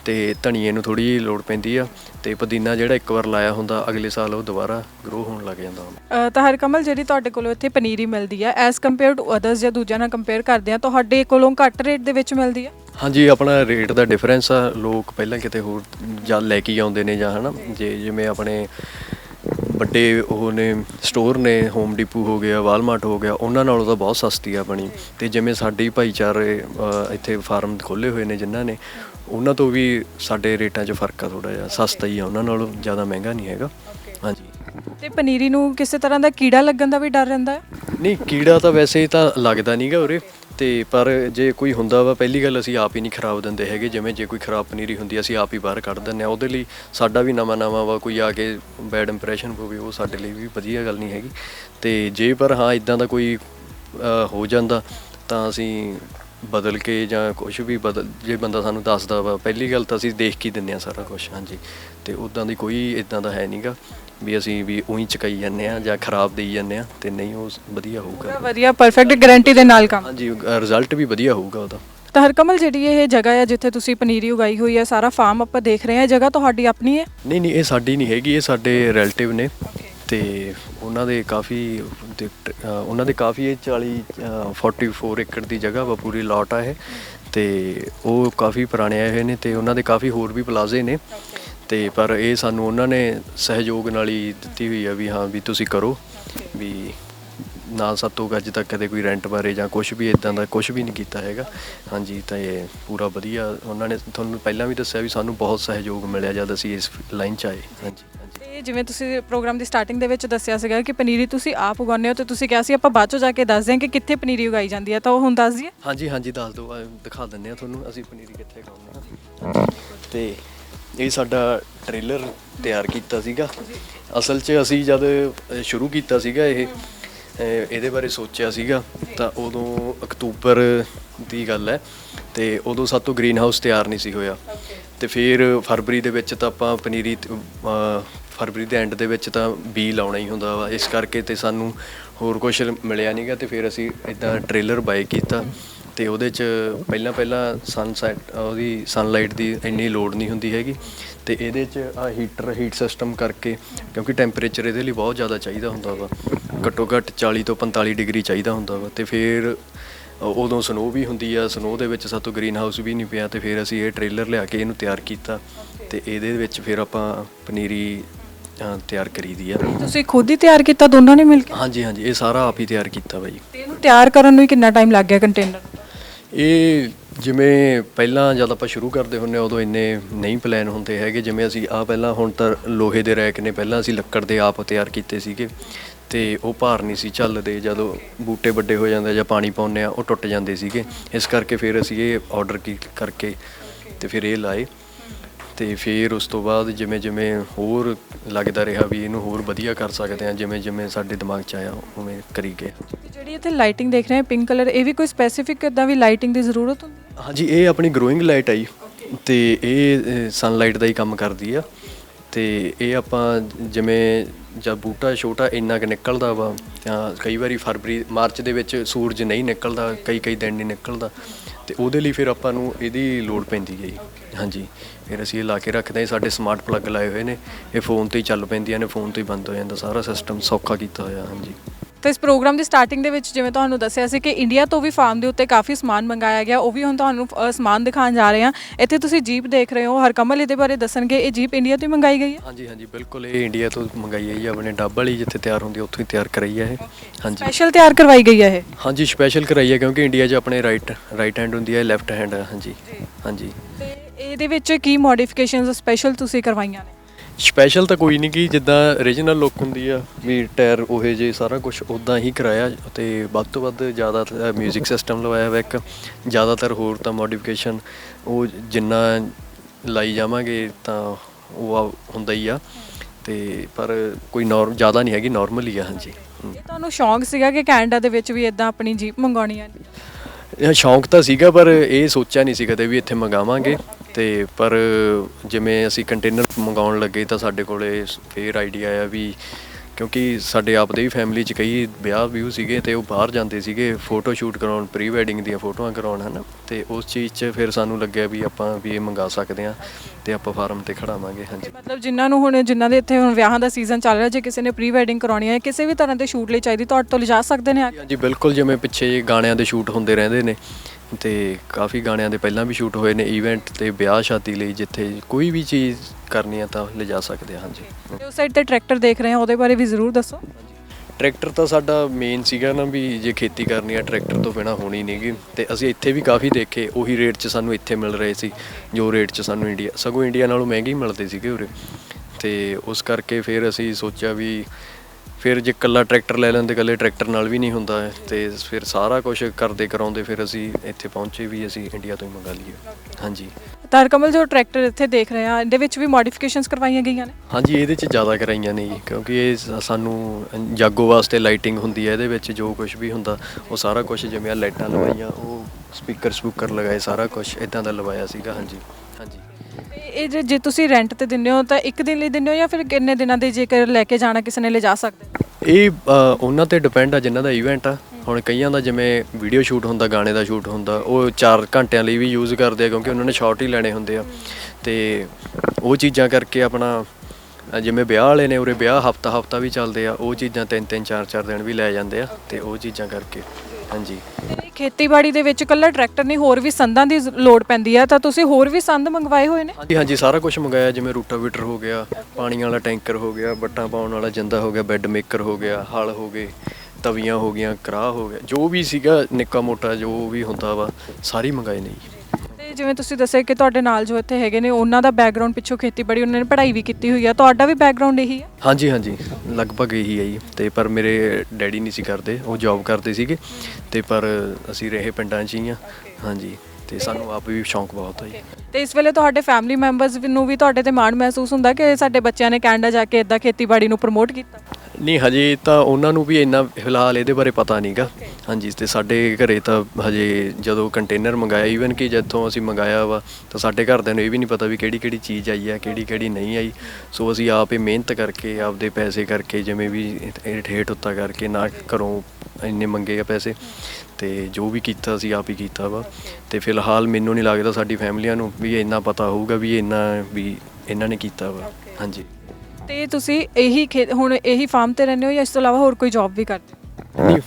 ਤੇ ਧਨੀਏ ਨੂੰ ਥੋੜੀ ਜਿਹੀ ਲੋੜ ਪੈਂਦੀ ਆ ਤੇ ਪੁਦੀਨਾ ਜਿਹੜਾ ਇੱਕ ਵਾਰ ਲਾਇਆ ਹੁੰਦਾ ਅਗਲੇ ਸਾਲ ਉਹ ਦੁਬਾਰਾ ਗਰੋ ਹੋਣ ਲੱਗ ਜਾਂਦਾ ਹੁੰਦਾ ਤਾਂ ਹਰਕਮਲ ਜਿਹੜੀ ਤੁਹਾਡੇ ਕੋਲੋਂ ਇੱਥੇ ਪਨੀਰੀ ਮਿਲਦੀ ਹੈ ਐਸ ਕੰਪੇਅਰ ਟੂ ਅਦਰਸ ਜਾਂ ਦੂਜਿਆਂ ਨਾਲ ਕੰਪੇਅਰ ਕਰਦੇ ਆ ਤੁਹਾਡੇ ਕੋਲੋਂ ਘੱਟ ਰੇਟ ਦੇ ਵਿੱਚ ਮਿਲਦੀ ਹੈ ਹਾਂਜੀ ਆਪਣਾ ਰੇਟ ਦਾ ਡਿਫਰੈਂਸ ਆ ਲੋਕ ਪਹਿਲਾਂ ਕਿਤੇ ਹੋਰ ਜਾਂ ਲੈ ਕੇ ਆਉਂਦੇ ਨੇ ਜਾਂ ਹਨਾ ਜੇ ਜਿਵੇਂ ਆਪਣੇ ਵੱਡੇ ਉਹ ਨੇ ਸਟੋਰ ਨੇ ਹੋਮ ਡਿਪੂ ਹੋ ਗਿਆ ਵਾਲਮਾਰਟ ਹੋ ਗਿਆ ਉਹਨਾਂ ਨਾਲੋਂ ਤਾਂ ਬਹੁਤ ਸਸਤੀ ਆ ਬਣੀ। ਤੇ ਜਿਵੇਂ ਸਾਡੇ ਭਾਈਚਾਰੇ ਇੱਥੇ ਫਾਰਮ ਖੋਲੇ ਹੋਏ ਨੇ ਜਿਨ੍ਹਾਂ ਨੇ ਉਹਨਾਂ ਤੋਂ ਵੀ ਸਾਡੇ ਰੇਟਾਂ 'ਚ ਫ਼ਰਕ ਆ ਥੋੜਾ ਜਿਹਾ ਸਸਤਾ ਹੀ ਆ ਉਹਨਾਂ ਨਾਲੋਂ ਜ਼ਿਆਦਾ ਮਹਿੰਗਾ ਨਹੀਂ ਹੈਗਾ। ਹਾਂਜੀ। ਤੇ ਪਨੀਰੀ ਨੂੰ ਕਿਸੇ ਤਰ੍ਹਾਂ ਦਾ ਕੀੜਾ ਲੱਗਣ ਦਾ ਵੀ ਡਰ ਰਹਿੰਦਾ ਹੈ? ਨਹੀਂ ਕੀੜਾ ਤਾਂ ਵੈਸੇ ਤਾਂ ਲੱਗਦਾ ਨਹੀਂਗਾ ਉਰੇ। ਤੇ ਪਰ ਜੇ ਕੋਈ ਹੁੰਦਾ ਵਾ, ਪਹਿਲੀ ਗੱਲ ਅਸੀਂ ਆਪ ਹੀ ਨਹੀਂ ਖਰਾਬ ਦਿੰਦੇ ਹੈਗੇ। ਜਿਵੇਂ ਜੇ ਕੋਈ ਖਰਾਬ ਪਨੀਰੀ ਹੁੰਦੀ ਅਸੀਂ ਆਪ ਹੀ ਬਾਹਰ ਕੱਢ ਦਿੰਦੇ ਆ। ਉਹਦੇ ਲਈ ਸਾਡਾ ਵੀ ਨਵਾਂ ਨਵਾਂ ਵਾ, ਕੋਈ ਆ ਕੇ ਬੈਡ ਇੰਪ੍ਰੈਸ਼ਨ ਹੋਵੇ ਉਹ ਸਾਡੇ ਲਈ ਵੀ ਵਧੀਆ ਗੱਲ ਨਹੀਂ ਹੈਗੀ। ਤੇ ਜੇ ਪਰ ਹਾਂ ਇਦਾਂ ਦਾ ਕੋਈ ਹੋ ਜਾਂਦਾ, ਤਾਂ ਅਸੀਂ ਬਦਲ ਕੇ ਜਾਂ ਕੁਝ ਵੀ ਬਦਲ, ਜੇ ਬੰਦਾ ਸਾਨੂੰ ਦੱਸਦਾ ਵਾ, ਪਹਿਲੀ ਗੱਲ ਤਾਂ ਅਸੀਂ ਦੇਖ ਕੇ ਹੀ ਦਿੰਦੇ ਆ ਸਾਰਾ ਕੁਝ ਹਾਂਜੀ। ਤੇ ਉਦਾਂ ਦੀ ਕੋਈ ਇਦਾਂ ਦਾ ਹੈ ਨਹੀਂਗਾ ਵੀ ਅਸੀਂ ਵੀ ਉਹੀ ਚਕਾਈ ਜਾਂਦੇ ਆ ਜਾਂ ਖਰਾਬ ਦੇਈ ਜਾਂਦੇ ਆ ਤੇ ਨਹੀਂ ਉਹ ਵਧੀਆ ਹੋਊਗਾ। ਵਧੀਆ ਪਰਫੈਕਟ ਗਾਰੰਟੀ ਦੇ ਨਾਲ ਕੰਮ। ਹਾਂਜੀ ਰਿਜ਼ਲਟ ਵੀ ਵਧੀਆ ਹੋਊਗਾ ਉਹਦਾ। ਤਾਂ ਹਰਕਮਲ ਜਿਹੜੀ ਇਹ ਜਗ੍ਹਾ ਹੈ ਜਿੱਥੇ ਤੁਸੀਂ ਪਨੀਰੀ ਉਗਾਈ ਹੋਈ ਹੈ ਸਾਰਾ ਫਾਰਮ ਆਪਾਂ ਦੇਖ ਰਹੇ ਹਾਂ ਇਹ ਜਗ੍ਹਾ ਤੁਹਾਡੀ ਆਪਣੀ ਹੈ? ਨਹੀਂ ਨਹੀਂ ਇਹ ਸਾਡੀ ਨਹੀਂ ਹੈਗੀ ਇਹ ਸਾਡੇ ਰਿਲੇਟਿਵ ਨੇ। ਤੇ ਉਹਨਾਂ ਦੇ ਕਾਫੀ ਤੇ, ਅ, ਉਹਨਾਂ ਦੇ ਕਾਫੀ ਇਹ 40 ਅ, 44 ਏਕੜ ਦੀ ਜਗ੍ਹਾ ਵਾ ਪੂਰੀ ਲਾਟ ਆ ਇਹ। ਤੇ ਉਹ ਕਾਫੀ ਪੁਰਾਣੇ ਆਏ ਹੋਏ ਨੇ ਤੇ ਉਹਨਾਂ ਦੇ ਕਾਫੀ ਹੋਰ ਵੀ ਪਲਾਜ਼ੇ ਨੇ। ਤੇ ਪਰ ਇਹ ਸਾਨੂੰ ਉਹਨਾਂ ਨੇ ਸਹਿਯੋਗ ਨਾਲ ਹੀ ਦਿੱਤੀ ਹੋਈ ਆ ਵੀ ਹਾਂ ਵੀ ਤੁਸੀਂ ਕਰੋ ਵੀ ਨਾ ਸਾਤੋਂ ਅੱਜ ਤੱਕ ਕਦੇ ਕੋਈ ਰੈਂਟ ਬਾਰੇ ਜਾਂ ਕੁਝ ਵੀ ਇਦਾਂ ਦਾ ਕੁਝ ਵੀ ਨਹੀਂ ਕੀਤਾ ਹੈਗਾ। ਹਾਂਜੀ ਤਾਂ ਇਹ ਪੂਰਾ ਵਧੀਆ ਉਹਨਾਂ ਨੇ ਤੁਹਾਨੂੰ ਪਹਿਲਾਂ ਵੀ ਦੱਸਿਆ ਵੀ ਸਾਨੂੰ ਬਹੁਤ ਸਹਿਯੋਗ ਮਿਲਿਆ ਜਦ ਅਸੀਂ ਇਸ ਲਾਈਨ 'ਚ ਆਏ। ਹਾਂਜੀ ਤੇ ਜਿਵੇਂ ਤੁਸੀਂ ਪ੍ਰੋਗਰਾਮ ਦੀ ਸਟਾਰਟਿੰਗ ਦੇ ਵਿੱਚ ਦੱਸਿਆ ਸੀਗਾ ਕਿ ਪਨੀਰੀ ਤੁਸੀਂ ਆਪ ਉਗਾਉਂਦੇ ਹੋ ਤੇ ਤੁਸੀਂ ਕਿਹਾ ਸੀ ਆਪਾਂ ਬਾਅਦ ਚੋਂ ਜਾ ਕੇ ਦੱਸਦੇ ਹਾਂ ਕਿ ਕਿੱਥੇ ਪਨੀਰੀ ਉਗਾਈ ਜਾਂਦੀ ਹੈ ਤਾਂ ਉਹ ਹੁਣ ਦੱਸ ਦਈਏ। ਹਾਂਜੀ ਹਾਂਜੀ ਦੱਸ ਦਿਓ ਦਿਖਾ ਦਿੰਦੇ ਆ ਤੁਹਾਨੂੰ ਅਸੀਂ ਪਨੀਰੀ ਕਿੱਥੇ ਖਾਉਂਦੇ ਆ ਤੇ ਇਹ ਸਾਡਾ ਟ੍ਰੇਲਰ ਤਿਆਰ ਕੀਤਾ ਸੀਗਾ। ਅਸਲ 'ਚ ਅਸੀਂ ਜਦ ਅਹ, ਸ਼ੁਰੂ ਕੀਤਾ ਸੀਗਾ ਇਹ ਅਹ, ਇਹਦੇ ਬਾਰੇ ਸੋਚਿਆ ਸੀਗਾ ਤਾਂ ਉਦੋਂ ਅਕਤੂਬਰ ਦੀ ਗੱਲ ਹੈ ਤੇ ਉਦੋਂ ਸਾਤੋਂ ਗ੍ਰੀਨ ਹਾਊਸ ਤਿਆਰ ਨਹੀਂ ਸੀ ਹੋਇਆ। ਤੇ ਫਿਰ ਫਰਵਰੀ ਦੇ ਵਿੱਚ ਤਾਂ ਆਪਾਂ ਪਨੀਰੀ ਤੇ, ਅਹ, ਫਰਵਰੀ ਦੇ ਐਂਡ ਦੇ ਵਿੱਚ ਤਾਂ ਬੀ ਲਾਉਣਾ ਹੀ ਹੁੰਦਾ ਵਾ। ਇਸ ਕਰਕੇ ਤੇ ਸਾਨੂੰ ਹੋਰ ਕੁਝ ਮਿਲਿਆ ਨਹੀਂਗਾ ਤੇ ਫਿਰ ਅਸੀਂ ਇਦਾਂ ਟ੍ਰੇਲਰ ਬਾਏ ਕੀਤਾ। ਤੇ ਉਹਦੇ ਚ ਪਹਿਲਾਂ ਪਹਿਲਾਂ ਸਨਸੈਟ ਉਹਦੀ ਸਨਲਾਈਟ ਦੀ ਇੰਨੀ ਲੋਡ ਨਹੀਂ ਹੁੰਦੀ ਹੈਗੀ। ਤੇ ਇਹਦੇ ਚ ਆ ਹੀਟਰ ਹੀਟ ਸਿਸਟਮ ਕਰਕੇ ਕਿਉਂਕਿ ਟੈਂਪਰੇਚਰ ਇਹਦੇ ਲਈ ਬਹੁਤ ਜ਼ਿਆਦਾ ਚਾਹੀਦਾ ਹੁੰਦਾ ਵਾ। ਘੱਟੋ ਘੱਟ 40 ਤੋਂ 45 ਡਿਗਰੀ ਚਾਹੀਦਾ ਹੁੰਦਾ ਵਾ। ਤੇ ਫਿਰ ਉਦੋਂ ਸਨੋ ਵੀ ਹੁੰਦੀ ਆ ਸਨੋ ਦੇ ਵਿੱਚ ਸਾਤੋਂ ਗ੍ਰੀਨ ਹਾਊਸ ਵੀ ਨਹੀਂ ਪਿਆ ਤੇ ਫਿਰ ਅਸੀਂ ਇਹ ਟ੍ਰੇਲਰ ਲਿਆ ਕੇ ਇਹਨੂੰ ਤਿਆਰ ਕੀਤਾ। ਤੇ ਇਹਦੇ ਵਿੱਚ ਫਿਰ ਆਪਾਂ ਪਨੀਰੀ ਤਿਆਰ ਕਰੀਦੀ ਆ। ਤੁਸੀਂ ਖੁਦ ਹੀ ਤਿਆਰ ਕੀਤਾ ਦੋਨਾਂ ਨੇ ਮਿਲ ਕੇ? ਹਾਂਜੀ ਹਾਂਜੀ ਇਹ ਸਾਰਾ ਆਪ ਹੀ ਤਿਆਰ ਕੀਤਾ ਬਾਈ। ਤੇ ਇਹਨੂੰ ਤਿਆਰ ਕਰਨ ਨੂੰ ਕਿੰਨਾ ਟਾਈਮ ਲੱਗ ਗਿਆ ਕੰਟੇਨਰ ਇਹ ਜਿਵੇਂ ਪਹਿਲਾਂ ਜਦ ਆਪਾਂ ਸ਼ੁਰੂ ਕਰਦੇ ਹੁੰਨੇ ਉਦੋਂ ਇੰਨੇ ਨਹੀਂ ਪਲਾਨ ਹੁੰਦੇ ਹੈਗੇ। ਜਿਵੇਂ ਅਸੀਂ ਆ ਪਹਿਲਾਂ ਹੁਣ ਤਾਂ ਲੋਹੇ ਦੇ ਰੈਕ ਨੇ, ਪਹਿਲਾਂ ਅਸੀਂ ਲੱਕੜ ਦੇ ਆਪ ਤਿਆਰ ਕੀਤੇ ਸੀਗੇ ਤੇ ਉਹ ਭਾਰ ਨਹੀਂ ਸੀ ਚੱਲਦੇ। ਜਦੋਂ ਬੂਟੇ ਵੱਡੇ ਹੋ ਜਾਂਦੇ ਜਾਂ ਪਾਣੀ ਪਾਉਂਦੇ ਆ, ਉਹ ਟੁੱਟ ਜਾਂਦੇ ਸੀਗੇ। ਇਸ ਕਰਕੇ ਫਿਰ ਅਸੀਂ ਇਹ ਆਰਡਰ ਕੀ ਕਰਕੇ ਤੇ ਫਿਰ ਇਹ ਲਾਏ। ਤੇ ਫਿਰ ਉਸ ਤੋਂ ਬਾਅਦ ਜਿਵੇਂ ਜਿਵੇਂ ਹੋਰ ਲੱਗਦਾ ਰਿਹਾ ਵੀ ਇਹਨੂੰ ਹੋਰ ਵਧੀਆ ਕਰ ਸਕਦੇ ਆ ਜਿਵੇਂ ਜਿਵੇਂ ਸਾਡੇ ਦਿਮਾਗ 'ਚ ਆਇਆ ਉਵੇਂ ਕਰੀ ਗਏ। ਜਿਹੜੀ ਇੱਥੇ ਲਾਈਟਿੰਗ ਦੇਖ ਰਹੇ ਹਾਂ ਪਿੰਕ ਕਲਰ ਇਹ ਵੀ ਕੋਈ ਸਪੈਸੀਫਿਕ ਇਦਾਂ ਵੀ ਲਾਈਟਿੰਗ ਦੀ ਜ਼ਰੂਰਤ ਹੁੰਦੀ ਹੈ? ਹਾਂਜੀ ਇਹ ਆਪਣੀ ਗਰੋਇੰਗ ਲਾਈਟ ਆਈ। ਤੇ ਇਹ ਸਨਲਾਈਟ ਦਾ ਹੀ ਕੰਮ ਕਰਦੀ ਆ। ਤੇ ਇਹ ਆਪਾਂ ਜਿਵੇਂ ਜਦ ਬੂਟਾ ਛੋਟਾ ਇੰਨਾ ਕੁ ਨਿਕਲਦਾ ਵਾ ਤਾਂ ਕਈ ਵਾਰੀ ਫਰਵਰੀ ਮਾਰਚ ਦੇ ਵਿੱਚ ਸੂਰਜ ਨਹੀਂ ਨਿਕਲਦਾ ਕਈ ਕਈ ਦਿਨ ਨਹੀਂ ਨਿਕਲਦਾ। ਤੇ ਉਹਦੇ ਲਈ ਫਿਰ ਆਪਾਂ ਨੂੰ ਇਹਦੀ ਲੋੜ ਪੈਂਦੀ ਹੈ ਜੀ। ਹਾਂਜੀ। ਫਿਰ ਅਸੀਂ ਇਹ ਲਾ ਕੇ ਰੱਖਦੇ ਹਾਂ, ਸਾਡੇ ਸਮਾਰਟ ਪਲੱਗ ਲਾਏ ਹੋਏ ਨੇ। ਇਹ ਫੋਨ ਤੇ ਹੀ ਚੱਲ ਪੈਂਦੀਆਂ ਨੇ ਫੋਨ ਤੇ ਹੀ ਬੰਦ ਹੋ ਜਾਂਦਾ, ਸਾਰਾ ਸਿਸਟਮ ਸੌਖਾ ਕੀਤਾ ਹੋਇਆ, ਹਾਂਜੀ। ਤਾਂ ਇਸ ਪ੍ਰੋਗਰਾਮ ਦੀ ਸਟਾਰਟਿੰਗ ਦੇ ਵਿੱਚ ਜਿਵੇਂ ਤੁਹਾਨੂੰ ਦੱਸਿਆ ਸੀ ਕਿ ਇੰਡੀਆ ਤੋਂ ਵੀ ਫਾਰਮ ਦੇ ਉੱਤੇ ਕਾਫੀ ਸਮਾਨ ਮੰਗਾਇਆ ਗਿਆ ਉਹ ਵੀ ਹੁਣ ਤੁਹਾਨੂੰ ਅ, ਸਮਾਨ ਦਿਖਾਉਣ ਜਾ ਰਹੇ ਹਾਂ। ਇੱਥੇ ਤੁਸੀਂ ਜੀਪ ਦੇਖ ਰਹੇ ਹੋ ਹਰਕਮਲ ਇਹਦੇ ਬਾਰੇ ਦੱਸਣਗੇ ਇਹ ਜੀਪ ਇੰਡੀਆ ਤੋਂ ਹੀ ਮੰਗਾਈ ਗਈ ਹੈ? ਹਾਂਜੀ ਹਾਂਜੀ ਬਿਲਕੁਲ ਇਹ ਇੰਡੀਆ ਤੋਂ ਮੰਗਾਈ ਹੈ ਜੀ ਆਪਣੇ ਡੱਬ ਵਾਲੀ ਜਿੱਥੇ ਤਿਆਰ ਹੁੰਦੀ ਉੱਥੋਂ ਹੀ ਤਿਆਰ ਕਰਾਈ ਹੈ ਇਹ। ਹਾਂਜੀ। ਸਪੈਸ਼ਲ ਤਿਆਰ ਕਰਵਾਈ ਗਈ ਹੈ ਇਹ? ਹਾਂਜੀ ਸਪੈਸ਼ਲ ਕਰਾਈ ਹੈ ਕਿਉਂਕਿ ਇੰਡੀਆ 'ਚ ਆਪਣੇ ਰਾਈਟ ਰਾਈਟ ਹੈਂਡ ਹੁੰਦੀ ਹੈ ਲੈਫਟ ਹੈਂਡ ਹਾਂਜੀ ਹਾਂਜੀ। ਤੇ ਇਹਦੇ ਵਿੱਚ ਕੀ ਮੋਡੀਫਿਕੇਸ਼ਨਸ ਸਪੈਸ਼ਲ ਤੁਸੀਂ ਕਰਵਾਈਆਂ ਨੇ? ਸਪੈਸ਼ਲ ਤਾਂ ਕੋਈ ਨਹੀਂ ਕਿ ਜਿੱਦਾਂ origignal ਲੁੱਕ ਹੁੰਦੀ ਆ, ਵੀ ਟਾਇਰ ਉਹੇ ਜੇ ਸਾਰਾ ਕੁਝ ਉਦਾਂ ਹੀ ਕਰਾਇਆ ਤੇ ਵੱਧ ਤੋਂ ਵੱਧ ਜ਼ਿਆਦਾ 뮤직 ਸਿਸਟਮ ਲਵਾਇਆ ਵਾ ਇੱਕ, ਜ਼ਿਆਦਾਤਰ ਹੋਰ ਤਾਂ ਮੋਡੀਫਿਕੇਸ਼ਨ ਉਹ ਜਿੰਨਾ ਲਾਈ ਜਾਵਾਂਗੇ ਤਾਂ ਉਹ ਹੁੰਦਾ ਹੀ ਆ, ਤੇ ਪਰ ਕੋਈ ਨੋਰਮ ਜ਼ਿਆਦਾ ਨਹੀਂ ਹੈਗੀ ਨਾਰਮਲ ਹੀ ਆ, ਹਾਂਜੀ। ਇਹ ਤੁਹਾਨੂੰ ਸ਼ੌਂਕ ਸੀਗਾ ਕਿ ਕੈਨੇਡਾ ਦੇ ਵਿੱਚ ਵੀ ਇਦਾਂ ਆਪਣੀ ਜੀਪ ਮੰਗਾਉਣੀ ਆ? ਸ਼ੌਂਕ ਤਾਂ ਸੀਗਾ, ਪਰ ਇਹ ਸੋਚਿਆ ਨਹੀਂ ਸੀ ਕਦੇ ਵੀ ਇੱਥੇ ਮੰਗਾਵਾਂਗੇ। ਤੇ ਪਰ ਜਿਵੇਂ ਅਸੀਂ ਕੰਟੇਨਰ ਮੰਗਾਉਣ ਲੱਗੇ ਤਾਂ ਸਾਡੇ ਕੋਲੇ ਫੇਰ ਆਈਡੀਆ ਆਇਆ ਵੀ ਕਿਉਂਕਿ ਸਾਡੇ ਆਪ ਦੇ ਵੀ ਫੈਮਿਲੀ 'ਚ ਕਈ ਵਿਆਹ ਵਿਊ ਸੀਗੇ ਤੇ ਉਹ ਬਾਹਰ ਜਾਂਦੇ ਸੀਗੇ ਫੋਟੋ ਸ਼ੂਟ ਕਰਾਉਣ ਪ੍ਰੀ ਵੈਡਿੰਗ ਦੀਆਂ ਫੋਟੋਆਂ ਕਰਾਉਣ ਹਨ ਤੇ ਉਸ ਚੀਜ਼ 'ਚ ਫਿਰ ਸਾਨੂੰ ਲੱਗਿਆ ਵੀ ਆਪਾਂ ਵੀ ਇਹ ਮੰਗਾ ਸਕਦੇ ਹਾਂ ਤੇ ਆਪਾਂ ਫਾਰਮ ਤੇ ਖੜਾਵਾਂਗੇ ਹਾਂਜੀ ਮਤਲਬ ਜਿਨ੍ਹਾਂ ਨੂੰ ਹੁਣ ਜਿਨ੍ਹਾਂ ਦੇ ਇੱਥੇ ਹੁਣ ਵਿਆਹਾਂ ਦਾ ਸੀਜ਼ਨ ਚੱਲ ਰਿਹਾ ਜੇ ਕਿਸੇ ਨੇ ਪ੍ਰੀ ਵੈਡਿੰਗ ਕਰਾਉਣੀ ਹੈ ਕਿਸੇ ਵੀ ਤਰ੍ਹਾਂ ਦੇ ਸ਼ੂਟ ਲਈ ਚਾਹੀਦੀ ਤੁਹਾਡੇ ਤੋਂ ਲਿਜਾ ਸਕਦੇ ਨੇ ਆ? ਹਾਂਜੀ ਬਿਲਕੁਲ ਜਿਵੇਂ ਪਿੱਛੇ ਗਾਣਿਆਂ ਦੇ ਸ਼ੂਟ ਹੁੰਦੇ ਰਹਿੰਦੇ ਨੇ ਤੇ ਕਾਫੀ ਗਾਣਿਆਂ ਦੇ ਪਹਿਲਾਂ ਵੀ ਸ਼ੂਟ ਹੋਏ ਨੇ ਇਵੈਂਟ ਤੇ ਵਿਆਹ ਸ਼ਾਦੀ ਲਈ ਜਿੱਥੇ ਕੋਈ ਵੀ ਚੀਜ਼ ਕਰਨੀ ਆ ਤਾਂ ਲਿਜਾ ਸਕਦੇ ਆ ਹਾਂਜੀ। ਤੇ ਉਸ ਸਾਈਡ ਤੇ ਟਰੈਕਟਰ ਦੇਖ ਰਹੇ ਹਾਂ ਉਹਦੇ ਬਾਰੇ ਵੀ ਜ਼ਰੂਰ ਦੱਸੋ। ਟਰੈਕਟਰ ਤਾਂ ਸਾਡਾ ਮੇਨ ਸੀਗਾ ਨਾ ਵੀ ਜੇ ਖੇਤੀ ਕਰਨੀ ਆ ਟਰੈਕਟਰ ਤੋਂ ਬਿਨਾ ਹੋਣੀ ਨਹੀਂਗੀ ਤੇ ਅਸੀਂ ਇੱਥੇ ਵੀ ਕਾਫੀ ਦੇਖੇ ਉਹੀ ਰੇਟ 'ਚ ਸਾਨੂੰ ਇੱਥੇ ਮਿਲ ਰਹੇ ਸੀ ਜੋ ਰੇਟ 'ਚ ਸਾਨੂੰ ਇੰਡੀਆ ਸਗੋਂ ਇੰਡੀਆ ਨਾਲੋਂ ਮਹਿੰਗੇ ਹੀ ਮਿਲਦੇ ਸੀਗੇ ਉਰੇ। ਤੇ ਉਸ ਕਰਕੇ ਫਿਰ ਅਸੀਂ ਸੋਚਿਆ ਵੀ ਫਿਰ ਜੇ ਇਕੱਲਾ ਟਰੈਕਟਰ ਲੈ ਲੈਂਦੇ ਇਕੱਲੇ ਟਰੈਕਟਰ ਨਾਲ ਵੀ ਨਹੀਂ ਹੁੰਦਾ ਹੈ ਤੇ ਫਿਰ ਸਾਰਾ ਕੁਝ ਕਰਦੇ ਕਰਾਉਂਦੇ ਫਿਰ ਅਸੀਂ ਇੱਥੇ ਪਹੁੰਚੇ ਵੀ ਅਸੀਂ ਇੰਡੀਆ ਤੋਂ ਹੀ ਮੰਗਾ ਲਈਏ। ਹਾਂਜੀ। ਤਾਰ ਕਮਲ ਜੋ ਟਰੈਕਟਰ ਇੱਥੇ ਦੇਖ ਰਹੇ ਹਾਂ ਇਹਦੇ ਵਿੱਚ ਵੀ ਮੋਡੀਫਿਕੇਸ਼ਨਸ ਕਰਵਾਈਆਂ ਗਈਆਂ ਨੇ? ਹਾਂਜੀ ਇਹਦੇ ਚ ਜ਼ਿਆਦਾ ਕਰਾਈਆਂ ਨੇ ਜੀ ਕਿਉਂਕਿ ਇਹ ਸ- ਸਾਨੂੰ ਜਾਗੋ ਵਾਸਤੇ ਲਾਈਟਿੰਗ ਹੁੰਦੀ ਹੈ ਇਹਦੇ ਵਿੱਚ ਜੋ ਕੁਝ ਵੀ ਹੁੰਦਾ ਉਹ ਸਾਰਾ ਕੁਝ ਜਿਵੇਂ ਆ ਲਾਈਟਾਂ ਲਵਾਈਆਂ ਉਹ ਸਪੀਕਰ ਸਪੂਕਰ ਲਗਾਏ ਸਾਰਾ ਕੁਝ ਇਦਾਂ ਦਾ ਲਵਾਇਆ ਸੀਗਾ ਹਾਂਜੀ। ਇਹ ਜੇ- ਜੇ ਤੁਸੀਂ ਰੈਂਟ ਤੇ ਦਿੰਦੇ ਹੋ ਤਾਂ ਇੱਕ ਦਿਨ ਲਈ ਦਿੰਦੇ ਹੋ ਜਾਂ ਫਿਰ ਕਿੰਨੇ ਦਿਨਾਂ ਦੇ ਜੇਕਰ ਲੈ ਕੇ ਜਾਣਾ ਕਿਸੇ ਨੇ ਲਿਜਾ ਸਕਦੇ ਇਹ ਅ, ਉਹਨਾਂ ਤੇ ਡਿਪੈਂਡ ਆ ਜਿਨ੍ਹਾਂ ਦਾ ਇਵੈਂਟ ਆ। ਹੁਣ ਕਈਆਂ ਦਾ ਜਿਵੇਂ ਵੀਡੀਓ ਸ਼ੂਟ ਹੁੰਦਾ ਗਾਣੇ ਦਾ ਸ਼ੂਟ ਹੁੰਦਾ ਉਹ 4 ਘੰਟਿਆਂ ਲਈ ਵੀ ਯੂਜ਼ ਕਰਦੇ ਆ ਕਿਉਂਕਿ ਉਹਨਾਂ ਨੇ ਸ਼ਾਰਟ ਹੀ ਲੈਣੇ ਹੁੰਦੇ ਆ। ਤੇ ਉਹ ਚੀਜ਼ਾਂ ਕਰਕੇ ਆਪਣਾ ਅ, ਜਿਵੇਂ ਵਿਆਹ ਵਾਲੇ ਨੇ ਉਰੇ ਵਿਆਹ ਹਫਤਾ ਹਫਤਾ ਵੀ ਚੱਲਦੇ ਆ ਉਹ ਚੀਜ਼ਾਂ ਤਿੰਨ ਤਿੰਨ ਚਾਰ ਚਾਰ ਦਿਨ ਵੀ ਲੈ ਜਾਂਦੇ ਆ ਤੇ ਉਹ ਚੀਜ਼ਾਂ ਕਰਕੇ। ਹਾਂਜੀ। ਖੇਤੀਬਾੜੀ ਦੇ ਵਿੱਚ ਇਕੱਲਾ ਟਰੈਕਟਰ ਨਹੀਂ, ਹੋਰ ਵੀ ਸੰਦਾਂ ਦੀ ਜ਼- ਲੋੜ ਪੈਂਦੀ ਆ। ਤਾਂ ਤੁਸੀਂ ਹੋਰ ਵੀ ਸੰਦ ਮੰਗਵਾਏ ਹੋਏ ਨੇ? ਹਾਂਜੀ ਹਾਂਜੀ, ਸਾਰਾ ਕੁਝ ਮੰਗਾਇਆ, ਜਿਵੇਂ ਰੂਟਾਵੀਟਰ ਹੋ ਗਿਆ, ਪਾਣੀ ਵਾਲਾ ਟੈਂਕਰ ਹੋ ਗਿਆ ਬੱਟਾਂ ਪਾਉਣ ਵਾਲਾ ਜਿੰਦਾ ਹੋ ਗਿਆ, ਬੈੱਡ ਮੇਕਰ ਹੋ ਗਿਆ, ਹਲ ਹੋ ਗਏ, ਤਵੀਆਂ ਹੋ ਗਈਆਂ, ਕਰਾਹ ਹੋ ਗਿਆ, ਜੋ ਵੀ ਸੀਗਾ, ਨਿੱਕਾ ਮੋਟਾ ਜੋ ਵੀ ਹੁੰਦਾ ਵਾ, ਸਾਰੀ ਮੰਗਾਏ ਨੇ ਜੀ। ਜਿਵੇਂ ਤੁਸੀਂ ਦੱਸਿਆ ਕਿ ਤੁਹਾਡੇ ਨਾਲ ਜੋ ਇੱਥੇ ਹੈਗੇ ਨੇ ਉਹਨਾਂ ਦਾ ਬੈਕਗ੍ਰਾਉਂਡ ਪਿੱਛੋਂ ਖੇਤੀਬਾੜੀ ਉਹਨਾਂ ਨੇ ਪੜ੍ਹਾਈ ਵੀ ਕੀਤੀ ਹੋਈ ਹੈ ਤੁਹਾਡਾ ਵੀ ਬੈਕਗ੍ਰਾਉਂਡ ਇਹੀ ਹੈ ਹਾਂਜੀ ਹਾਂਜੀ। ਲਗਭਗ ਇਹੀ ਹੈ ਜੀ। ਤੇ ਪਰ ਮੇਰੇ ਡੈਡੀ ਨਹੀਂ ਸੀ ਕਰਦੇ ਉਹ ਜੌਬ ਕਰਦੇ ਸੀਗੇ। ਤੇ ਪਰ ਅਸੀਂ ਰਹੇ ਪਿੰਡਾਂ 'ਚ ਹੀ ਆ। ਹਾਂਜੀ। ਤੇ ਸਾਨੂੰ ਆਪ ਵੀ ਸ਼ੌਂਕ ਬਹੁਤ ਹੈ ਜੀ। ਤੇ ਇਸ ਵੇਲੇ ਤੁਹਾਡੇ ਫੈਮਿਲੀ ਮੈਂਬਰਸ ਨੂੰ ਵੀ ਤੁਹਾਡੇ ਤੇ ਮਾਣ ਮਹਿਸੂਸ ਹੁੰਦਾ ਕਿ ਸਾਡੇ ਬੱਚਿਆਂ ਨੇ ਕੈਨੇਡਾ ਜਾ ਕੇ ਇਦਾਂ ਖੇਤੀਬਾੜੀ ਨੂੰ ਪ੍ਰਮੋਟ ਕੀਤਾ? ਨਹੀਂ ਹਜੇ ਤਾਂ ਉਹਨਾਂ ਨੂੰ ਵੀ ਇੰਨਾ ਫਿਲਹਾਲ ਇਹਦੇ ਬਾਰੇ ਪਤਾ ਨਹੀਂਗਾ। ਹਾਂਜੀ ਤੇ ਸਾਡੇ ਘਰੇ ਤਾਂ ਹਜੇ ਜਦੋਂ ਕੰਟੇਨਰ ਮੰਗਾਇਆ ਈਵਨ ਕਿ ਜਦੋਂ ਅਸੀਂ ਮੰਗਾਇਆ ਵਾ ਤਾਂ ਸਾਡੇ ਘਰਦਿਆਂ ਨੂੰ ਇਹ ਵੀ ਨਹੀਂ ਪਤਾ ਵੀ ਕਿਹੜੀ ਕਿਹੜੀ ਚੀਜ਼ ਆਈ ਹੈ ਕਿਹੜੀ ਕਿਹੜੀ ਨਹੀਂ ਆਈ। ਸੋ ਅਸੀਂ ਆਪ ਹੀ ਮਿਹਨਤ ਕਰਕੇ ਆਪਦੇ ਪੈਸੇ ਕਰਕੇ ਜਿਵੇਂ ਵੀ ਇਹ ਠੇਠ ਉੱਤਾ ਕਰਕੇ ਨਾ ਘਰੋਂ ਇੰਨੇ ਮੰਗੇ ਆ ਪੈਸੇ ਤੇ ਜੋ ਵੀ ਕੀਤਾ ਅਸੀਂ ਆਪ ਹੀ ਕੀਤਾ ਵਾ। ਤੇ ਫਿਲਹਾਲ ਮੈਨੂੰ ਨਹੀਂ ਲੱਗਦਾ ਸਾਡੀ ਫੈਮਲੀਆਂ ਨੂੰ ਵੀ ਇੰਨਾ ਪਤਾ ਹੋਊਗਾ ਵੀ ਇੰਨਾ ਵੀ ਇਹਨਾਂ ਨੇ ਕੀਤਾ ਵਾ। ਹਾਂਜੀ। ਤੇ ਤੁਸੀਂ ਇਹੀ ਖੇ- ਹੁਣ ਇਹੀ ਫਾਰਮ ਤੇ ਰਹਿੰਦੇ ਹੋ ਜਾਂ ਇਸ ਤੋਂ ਇਲਾਵਾ ਹੋਰ ਕੋਈ ਜੌਬ ਵੀ ਕਰਦੇ ਹੋ? ਨਹੀਂ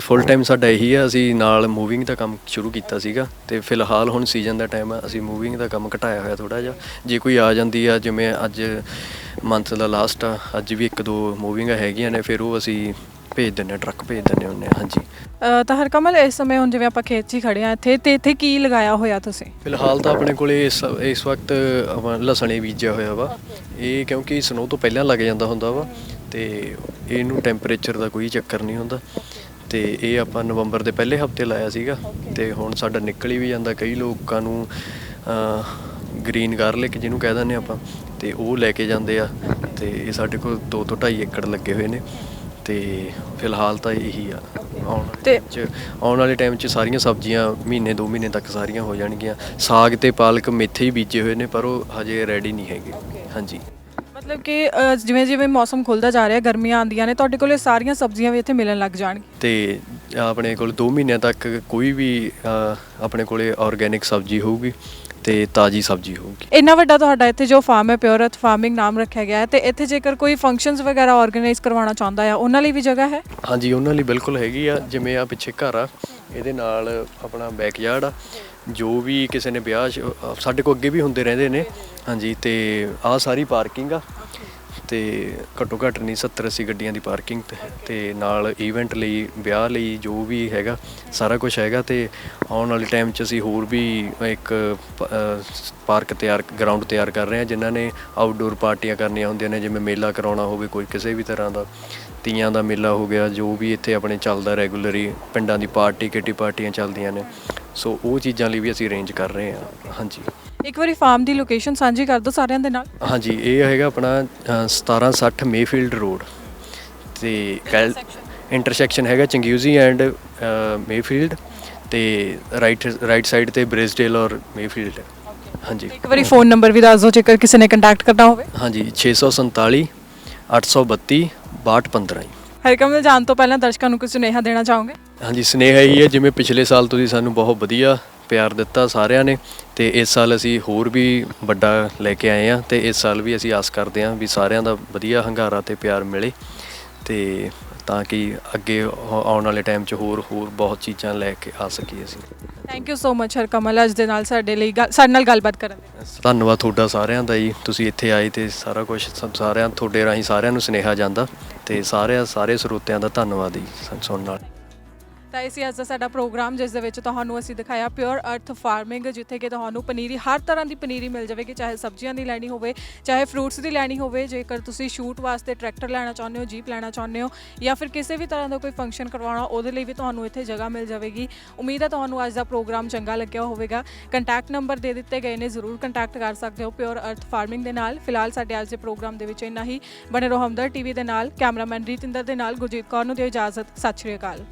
ਫੁੱਲ ਟਾਈਮ ਸਾਡਾ ਇਹੀ ਆ ਅਸੀਂ ਨਾਲ ਮੂਵਿੰਗ ਦਾ ਕੰਮ ਸ਼ੁਰੂ ਕੀਤਾ ਸੀਗਾ ਤੇ ਫਿਲਹਾਲ ਹੁਣ ਸੀਜ਼ਨ ਦਾ ਟਾਈਮ ਆ, ਅਸੀਂ ਮੂਵਿੰਗ ਦਾ ਕੰਮ ਘਟਾਇਆ ਹੋਇਆ ਥੋੜਾ ਜਿਹਾ। ਜੇ ਕੋਈ ਆ ਜਾਂਦੀ ਆ, ਜਿਵੇਂ ਅੱਜ ਮੰਥ ਦਾ ਲਾਸਟ ਆ, ਅੱਜ ਵੀ ਇੱਕ ਦੋ ਮੂਵਿੰਗਾਂ ਹੈਗੀਆਂ ਨੇ, ਫਿਰ ਉਹ ਅਸੀਂ ਭੇਜ ਦਿੰਨੇ ਟਰੱਕ ਭੇਜ ਦਿੰਨੇ ਹੁੰਨੇ ਆ ਹਾਂਜੀ। ਅ, ਤਾਂ ਹਰਕਮਲ ਇਸ ਸਮੇਂ ਹੁਣ ਜਿਵੇਂ ਆਪਾਂ ਖੇਤ 'ਚ ਹੀ ਖੜੇ ਆ ਇੱਥੇ ਤੇ ਇੱਥੇ ਕੀ ਲਗਾਇਆ ਹੋਇਆ ਤੁਸੀਂ? ਫਿਲਹਾਲ ਤਾਂ ਆਪਣੇ ਕੋਲੇ ਇਸ ਇਸ ਵਕਤ ਆਪਾਂ ਲਸਣੇ ਬੀਜਿਆ ਹੋਇਆ ਵਾ। ਇਹ ਕਿਉਂਕਿ ਸਨੋ ਤੋਂ ਪਹਿਲਾਂ ਲੱਗ ਜਾਂਦਾ ਹੁੰਦਾ ਵਾ ਤੇ ਇਹਨੂੰ ਟੈਂਪਰੇਚਰ ਦਾ ਕੋਈ ਚੱਕਰ ਨਹੀਂ ਹੁੰਦਾ। ਤੇ ਇਹ ਆਪਾਂ ਨਵੰਬਰ ਦੇ ਪਹਿਲੇ ਹਫ਼ਤੇ ਲਾਇਆ ਸੀਗਾ ਤੇ ਹੁਣ ਸਾਡਾ ਨਿਕਲ ਹੀ ਵੀ ਜਾਂਦਾ। ਕਈ ਲੋਕਾਂ ਨੂੰ ਗ੍ਰੀਨ ਗਾਰਲਿਕ ਜਿਹਨੂੰ ਕਹਿ ਦਿੰਦੇ ਆਪਾਂ ਤੇ ਉਹ ਲੈ ਕੇ ਜਾਂਦੇ ਆ ਤੇ ਇਹ ਸਾਡੇ ਕੋਲ 2 ਤੋਂ 2.5 ਏਕੜ ਲੱਗੇ ਹੋਏ ਨੇ। ਤੇ ਫਿਲਹਾਲ ਤਾਂ ਇਹੀ ਆ। ਆਉਣ ਵਾਲੇ ਤੇ- ਚ ਆਉਣ ਵਾਲੇ ਟਾਈਮ 'ਚ ਸਾਰੀਆਂ ਸਬਜ਼ੀਆਂ ਮਹੀਨੇ 2 ਮਹੀਨੇ ਤੱਕ ਸਾਰੀਆਂ ਹੋ ਜਾਣਗੀਆਂ। ਸਾਗ ਤੇ ਪਾਲਕ ਮੇਥੇ ਹੀ ਬੀਜੇ ਹੋਏ ਨੇ ਪਰ ਉਹ ਹਜੇ ਰੈਡੀ ਨਹੀਂ ਹੈਗੇ। ਹਾਂਜੀ। ਮਤਲਬ ਕਿ ਅ, ਜਿਵੇਂ ਜਿਵੇਂ ਮੌਸਮ ਖੁੱਲਦਾ ਜਾ ਰਿਹਾ ਗਰਮੀਆਂ ਆਉਂਦੀਆਂ ਨੇ ਤੁਹਾਡੇ ਕੋਲੇ ਸਾਰੀਆਂ ਸਬਜ਼ੀਆਂ ਵੀ ਇੱਥੇ ਮਿਲਣ ਲੱਗ ਜਾਣਗੀਆਂ ਤੇ ਆਪਣੇ ਕੋਲ 2 ਮਹੀਨਿਆਂ ਤੱਕ ਕੋਈ ਵੀ ਅ, ਆਪਣੇ ਕੋਲੇ ਆਰਗੇਨਿਕ ਸਬਜ਼ੀ ਹੋਊਗੀ। ਤੇ ਤਾਜ਼ੀ ਸਬਜ਼ੀ ਹੋਊਗੀ। ਇੰਨਾ ਵੱਡਾ ਤੁਹਾਡਾ ਇੱਥੇ ਜੋ ਫਾਰਮ ਹੈ ਪਿਓਰ ਅਰਥ ਫਾਰਮਿੰਗ ਨਾਮ ਰੱਖਿਆ ਗਿਆ ਹੈ ਤੇ ਇੱਥੇ ਜੇਕਰ ਕੋਈ ਫੰਕਸ਼ਨਸ ਵਗੈਰਾ ਆਰਗੇਨਾਈਜ਼ ਕਰਵਾਉਣਾ ਚਾਹੁੰਦਾ ਹੈ ਉਹਨਾਂ ਲਈ ਵੀ ਜਗ੍ਹਾ ਹੈ? ਹਾਂਜੀ ਉਹਨਾਂ ਲਈ ਬਿਲਕੁਲ ਹੈਗੀ ਆ। ਜਿਵੇਂ ਆ ਪਿੱਛੇ ਘਰ ਆ ਇਹਦੇ ਨਾਲ ਆਪਣਾ ਬੈਕਯਾਰਡ ਆ। ਜੋ ਵੀ ਕਿਸੇ ਨੇ ਵਿਆਹ ਸਾਡੇ ਕੋਲ ਅੱਗੇ ਵੀ ਹੁੰਦੇ ਰਹਿੰਦੇ ਨੇ। ਹਾਂਜੀ ਤੇ ਆ ਸਾਰੀ ਪਾਰਕਿੰਗ ਆ। ਤੇ ਘੱਟੋ ਘੱਟ ਨਹੀਂ 70 80 ਗੱਡੀਆਂ ਦੀ ਪਾਰਕਿੰਗ ਤੇ ਨਾਲ ਇਵੈਂਟ ਲਈ, ਵਿਆਹ ਲਈ ਜੋ ਵੀ ਹੈਗਾ, ਸਾਰਾ ਕੁਝ ਹੈਗਾ ਤੇ ਆਉਣ ਵਾਲੇ ਟਾਈਮ 'ਚ ਅਸੀਂ ਹੋਰ ਵੀ ਇੱਕ ਪਾਰਕ ਤਿਆਰ ਗਰਾਊਂਡ ਤਿਆਰ ਕਰ ਰਹੇ ਹਾਂ, ਜਿਨ੍ਹਾਂ ਨੇ ਆਊਟਡੋਰ ਪਾਰਟੀਆਂ ਕਰਨੀਆਂ ਹੁੰਦੀਆਂ ਨੇ, ਜਿਵੇਂ ਮੇਲਾ ਕਰਾਉਣਾ ਹੋਵੇ, ਕੋਈ ਕਿਸੇ ਵੀ ਤਰ੍ਹਾਂ ਦਾ, ਤੀਆਂ ਦਾ ਮੇਲਾ ਹੋ ਗਿਆ, ਜੋ ਵੀ ਇੱਥੇ ਆਪਣੇ ਚੱਲਦਾ ਰੈਗੂਲਰੀ ਪਿੰਡਾਂ ਦੀ ਪਾਰਟੀ, ਕਿੱਟੀ ਪਾਰਟੀਆਂ ਚੱਲਦੀਆਂ ਨੇ, ਸੋ ਉਹ ਚੀਜ਼ਾਂ ਲਈ ਵੀ ਅਸੀਂ ਅਰੇਂਜ ਕਰ ਰਹੇ ਹਾਂ, ਹਾਂਜੀ। ਇੱਕ ਵਾਰੀ ਫਾਰਮ ਦੀ ਲੋਕੇਸ਼ਨ ਸਾਂਝੀ ਕਰ ਦਿਓ ਸਾਰਿਆਂ ਦੇ ਨਾਲ। ਹਾਂਜੀ ਇਹ ਹੈਗਾ ਆਪਣਾ ਅ, 1760 ਮੇਫੀਲਡ ਰੋਡ ਤੇ ਕੈਲ ਇੰਟਰਸੈਕਸ਼ਨ ਹੈਗਾ ਚੰਗਿਊਜ਼ੀ ਐਂਡ ਮੇਫੀਲਡ ਤੇ ਰਾਈਟ ਰਾਈਟ ਸਾਈਡ ਤੇ ਬ੍ਰਿਜਡੇਲ ਔਰ ਮੇਫੀਲਡ ਹਾਂਜੀ। ਇੱਕ ਵਾਰੀ ਫੋਨ ਨੰਬਰ ਵੀ ਦੱਸ ਦਿਓ ਜੇਕਰ ਕਿਸੇ ਨੇ ਕੰਟੈਕਟ ਕਰਨਾ ਹੋਵੇ। ਹਾਂਜੀ 647 832 6215 ਜੀ। ਹਰਕਮ ਦੇ ਜਾਣ ਤੋਂ ਪਹਿਲਾਂ ਦਰਸ਼ਕਾਂ ਨੂੰ ਕੁਝ ਸੁਨੇਹਾ ਦੇਣਾ ਚਾਹੋਗੇ? ਹਾਂਜੀ ਸਨੇਹਾ ਇਹੀ ਹੈ ਜਿਵੇਂ ਪਿਛਲੇ ਸਾਲ ਤੁਸੀਂ ਸਾਨੂੰ ਬਹੁਤ ਵਧੀਆ ਪਿਆਰ ਦਿੱਤਾ ਸਾਰਿਆਂ ਨੇ ਤੇ ਇਸ ਸਾਲ ਅਸੀਂ ਹੋਰ ਵੀ ਵੱਡਾ ਲੈ ਕੇ ਆਏ ਆ ਤੇ ਇਸ ਸਾਲ ਵੀ ਅਸੀਂ ਆਸ ਕਰਦੇ ਹਾਂ ਵੀ ਸਾਰਿਆਂ ਦਾ ਵਧੀਆ ਹੰਗਾਰਾ ਤੇ ਪਿਆਰ ਮਿਲੇ ਤੇ ਤਾਂ ਕਿ ਅੱਗੇ ਆਉ- ਆਉਣ ਵਾਲੇ ਟਾਈਮ 'ਚ ਹੋਰ ਹੋਰ ਬਹੁਤ ਚੀਜ਼ਾਂ ਲੈ ਕੇ ਆ ਸਕੀਏ ਅਸੀਂ। Thank you so much Harkamal ਅੱਜ ਦੇ ਨਾਲ ਸਾਡੇ ਲਈ ਸਾਡੇ ਨਾਲ ਗੱਲਬਾਤ ਕਰਨ ਦੇ। ਧੰਨਵਾਦ ਤੁਹਾਡਾ ਸਾਰਿਆਂ ਦਾ ਜੀ। ਤੁਸੀਂ ਇੱਥੇ ਆਏ ਤੇ ਸਾਰਾ ਕੁਝ ਸਾਰਿਆਂ ਤੁਹਾਡੇ ਰਾਹੀਂ ਸਾਰਿਆਂ ਨੂੰ ਸੁਨੇਹਾ ਜਾਂਦਾ ਤੇ ਸਾਰਿਆਂ ਸਾਰੇ ਸਰੋਤਿਆਂ ਦਾ ਧੰਨਵਾਦ ਜੀ ਸੁਣਨ ਨਾਲ। ਤਾਂ ਇਹ ਸੀ ਅੱਜ ਦਾ ਸਾਡਾ ਪ੍ਰੋਗਰਾਮ, ਜਿਸ ਦੇ ਵਿੱਚ ਤੁਹਾਨੂੰ ਅਸੀਂ ਦਿਖਾਇਆ ਪਿਓਰ ਅਰਥ ਫਾਰਮਿੰਗ ਜਿੱਥੇ ਕਿ ਤੁਹਾਨੂੰ ਪਨੀਰੀ, ਹਰ ਤਰ੍ਹਾਂ ਦੀ ਪਨੀਰੀ ਮਿਲ ਜਾਵੇਗੀ, ਚਾਹੇ ਸਬਜ਼ੀਆਂ ਦੀ ਲੈਣੀ ਹੋਵੇ, ਚਾਹੇ ਫਰੂਟਸ ਦੀ ਲੈਣੀ ਹੋਵੇ, ਜੇਕਰ ਤੁਸੀਂ ਸ਼ੂਟ ਵਾਸਤੇ ਟਰੈਕਟਰ ਲੈਣਾ ਚਾਹੁੰਦੇ ਹੋ ਜੀਪ ਲੈਣਾ ਚਾਹੁੰਦੇ ਹੋ, ਜਾਂ ਫਿਰ ਕਿਸੇ ਵੀ ਤਰ੍ਹਾਂ ਦਾ ਕੋਈ ਫੰਕਸ਼ਨ ਕਰਵਾਉਣਾ, ਉਹਦੇ ਲਈ ਵੀ ਤੁਹਾਨੂੰ ਇੱਥੇ ਜਗ੍ਹਾ ਮਿਲ ਜਾਵੇਗੀ। ਉਮੀਦ ਹੈ ਤੁਹਾਨੂੰ ਅੱਜ ਦਾ ਪ੍ਰੋਗਰਾਮ ਚੰਗਾ ਲੱਗਿਆ ਹੋਵੇਗਾ। ਕੰਟੈਕਟ ਨੰਬਰ ਦੇ ਦਿੱਤੇ ਗਏ ਨੇ, ਜ਼ਰੂਰ ਕੰਟੈਕਟ ਕਰ ਸਕਦੇ ਹੋ ਪਿਓਰ ਅਰਥ ਫਾਰਮਿੰਗ ਦੇ ਨਾਲ। ਫਿਲਹਾਲ ਸਾਡੇ ਅੱਜ ਦੇ ਪ੍ਰੋਗਰਾਮ ਦੇ ਵਿੱਚ ਇੰਨਾ ਹੀ। ਬਣੇ ਰਹੋ ਹਮਦਰ ਟੀਵੀ ਦੇ ਨਾਲ, ਕੈਮਰਾਮੈਨ ਰੀਤਿੰਦਰ ਦੇ ਨਾਲ। ਗੁਰਜੀਤ ਕੌਰ ਨੂੰ ਦਿਓ ਇਜਾਜ਼ਤ। ਸਤਿ ਸ਼੍ਰੀ ਅਕਾਲ।